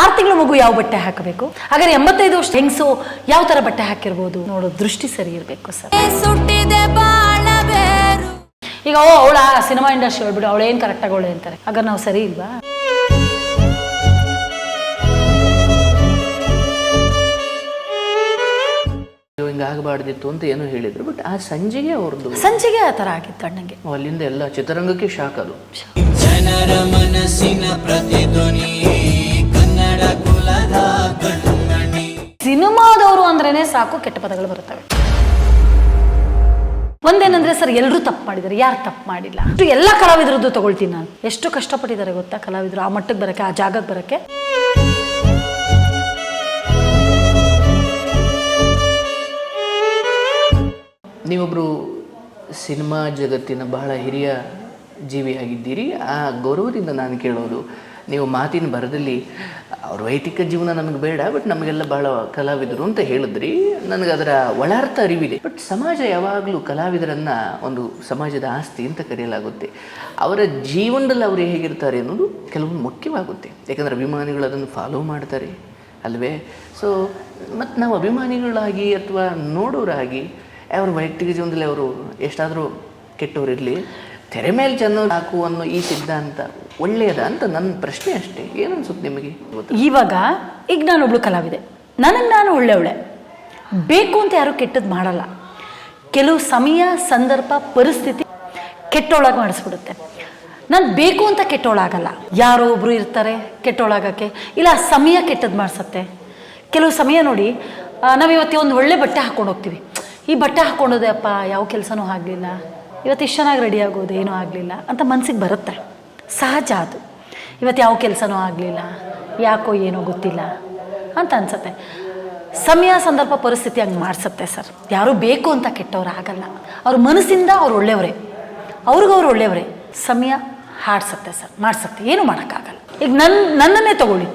ಆರು ತಿಂಗಳ ಮಗು ಯಾವ ಬಟ್ಟೆ ಹಾಕಬೇಕು? ಹಾಗಾದ್ರೆ ಎಂಬತ್ತೈದು ವರ್ಷ ಹೆಂಗಸು ಯಾವ ತರ ಬಟ್ಟೆ ಹಾಕಿರ್ಬೋದು? ನೋಡೋ ದೃಷ್ಟಿ ಸರಿ ಇರಬೇಕು ಸರ್. ಈಗ ಓ ಅವಳ ಸಿನಿಮಾ ಇಂಡಸ್ಟ್ರಿ ಹೇಳ್ಬಿಡು ಅವಳು ಕರೆಕ್ಟ್ ಆಗೋಳೆ ಅವಳೆ ಅಂತಾರೆ. ಹಾಗಾದ್ರೆ ನಾವು ಸರಿ ಇಲ್ವಾ? ಆಗಬಾರ್ದಿತ್ತು ಅಂತ ಏನು ಹೇಳಿದ್ರು ಬಟ್ ಆ ಸಂಜೆಗೆ ಅವ್ರದ್ದು ಸಂಜೆಗೆ ಆ ತರ ಆಗಿತ್ತು ಅಣ್ಣಂಗೆ. ಅಲ್ಲಿಂದ ಎಲ್ಲ ಚಿತ್ರರಂಗಕ್ಕೆ ಶಾಕ್ ಅದು. ಜನರ ಮನಸ್ಸಿನ ಪ್ರತಿಧ್ವನಿ. ಸಿನಿಮಾದವರು ಅಂದ್ರೇನೆ ಸಾಕು ಕೆಟ್ಟ ಪದಗಳು ಬರುತ್ತವೆ. ಒಂದೇನಂದ್ರೆ ಸರ್ ಎಲ್ಲರೂ ತಪ್ಪು ಮಾಡಿದ್ದಾರೆ ಯಾರು ತಪ್ಪು ಮಾಡಿಲ್ಲ. ಅಷ್ಟು ಎಲ್ಲ ಕಲಾವಿದರದ್ದು ತಗೊಳ್ತೀನಿ ನಾನು. ಎಷ್ಟು ಕಷ್ಟಪಟ್ಟಿದ್ದಾರೆ ಗೊತ್ತಾ ಕಲಾವಿದರು ಆ ಮಟ್ಟಕ್ಕೆ ಬರಕ್ಕೆ ಆ ಜಾಗಕ್ಕೆ ಬರಕ್ಕೆ? ನೀವೊಬ್ರು ಸಿನಿಮಾ ಜಗತ್ತಿನ ಬಹಳ ಹಿರಿಯ ಜೀವಿಯಾಗಿದ್ದೀರಿ ಆ ಗೌರವದಿಂದ ನಾನು ಕೇಳೋದು ನೀವು ಮಾತಿನ ಬರದಲ್ಲಿ ಅವ್ರ ವೈಯಕ್ತಿಕ ಜೀವನ ನಮಗೆ ಬೇಡ ಬಟ್ ನಮಗೆಲ್ಲ ಬಹಳ ಕಲಾವಿದರು ಅಂತ ಹೇಳಿದ್ರಿ. ನನಗೆ ಅದರ ಒಳಾರ್ಥ ಅರಿವಿದೆ. ಬಟ್ ಸಮಾಜ ಯಾವಾಗಲೂ ಕಲಾವಿದರನ್ನ ಒಂದು ಸಮಾಜದ ಆಸ್ತಿ ಅಂತ ಕರೆಯಲಾಗುತ್ತೆ. ಅವರ ಜೀವನದಲ್ಲಿ ಅವರು ಹೇಗಿರ್ತಾರೆ ಅನ್ನೋದು ಕೆಲವೊಂದು ಮುಖ್ಯವಾಗುತ್ತೆ. ಯಾಕಂದರೆ ಅಭಿಮಾನಿಗಳು ಅದನ್ನು ಫಾಲೋ ಮಾಡ್ತಾರೆ, ಅಲ್ವೇ? ಸೊ ಮತ್ತು ನಾವು ಅಭಿಮಾನಿಗಳಾಗಿ ಅಥವಾ ನೋಡೋರಾಗಿ, ಅವ್ರ ವೈಯಕ್ತಿಕ ಜೀವನದಲ್ಲಿ ಅವರು ಎಷ್ಟಾದರೂ ಕೆಟ್ಟವರಿರಲಿ ತೆರೆ ಮೇಲೆ ಚೆನ್ನಾಗಿ ಹಾಕು ಅನ್ನೋ ಈ ಸಿದ್ಧಾಂತ ಒಳ್ಳೆಯದ ಅಂತ ನನ್ನ ಪ್ರಶ್ನೆ ಅಷ್ಟೇ. ಏನು ನಿಮಗೆ? ಇವಾಗ ಈಗ ನಾನೊಬ್ಳು ಕಲಾವಿದೆ. ನನಗೆ ನಾನು ಒಳ್ಳೆಯವಳೆ. ಬೇಕು ಅಂತ ಯಾರು ಕೆಟ್ಟದ್ದು ಮಾಡಲ್ಲ. ಕೆಲವು ಸಮಯ, ಸಂದರ್ಭ, ಪರಿಸ್ಥಿತಿ ಕೆಟ್ಟೊಳಗೆ ಮಾಡಿಸ್ಬಿಡುತ್ತೆ. ನಾನು ಬೇಕು ಅಂತ ಕೆಟ್ಟೊಳಾಗಲ್ಲ. ಯಾರೋ ಒಬ್ರು ಇರ್ತಾರೆ ಕೆಟ್ಟೊಳಗಕ್ಕೆ. ಇಲ್ಲ ಸಮಯ ಕೆಟ್ಟದ್ದು ಮಾಡಿಸತ್ತೆ. ಕೆಲವು ಸಮಯ ನೋಡಿ ನಾವು ಇವತ್ತಿ ಒಂದು ಒಳ್ಳೆ ಬಟ್ಟೆ ಹಾಕೊಂಡು ಹೋಗ್ತೀವಿ. ಈ ಬಟ್ಟೆ ಹಾಕೊಂಡೋದೆ ಅಪ್ಪ, ಯಾವ ಕೆಲಸನೂ ಆಗಲಿಲ್ಲ. ಇವತ್ತು ಇಷ್ಟು ಚೆನ್ನಾಗಿ ರೆಡಿ ಆಗೋದು ಏನೂ ಆಗಲಿಲ್ಲ ಅಂತ ಮನಸ್ಸಿಗೆ ಬರುತ್ತೆ. ಸಹಜ ಅದು. ಇವತ್ತು ಯಾವ ಕೆಲಸನೂ ಆಗಲಿಲ್ಲ, ಯಾಕೋ ಏನೋ ಗೊತ್ತಿಲ್ಲ ಅಂತ ಅನಿಸುತ್ತೆ. ಸಮಯ, ಸಂದರ್ಭ, ಪರಿಸ್ಥಿತಿ ಹಂಗೆ ಮಾಡಿಸುತ್ತೆ ಸರ್. ಯಾರೂ ಬೇಕು ಅಂತ ಕೆಟ್ಟವ್ರು ಆಗಲ್ಲ. ಅವ್ರ ಮನಸ್ಸಿಂದ ಅವ್ರು ಒಳ್ಳೆಯವರೇ. ಅವ್ರಿಗೂ ಅವ್ರು ಒಳ್ಳೆಯವರೇ. ಸಮಯ ಹಾಡ್ಸತ್ತೆ ಸರ್. ಮಾಡಿಸತ್ತೆ. ಏನು ಮಾಡೋಕ್ಕಾಗಲ್ಲ. ಈಗ ನನ್ನ ನನ್ನನ್ನೇ ತಗೊಳ್ಳಿ.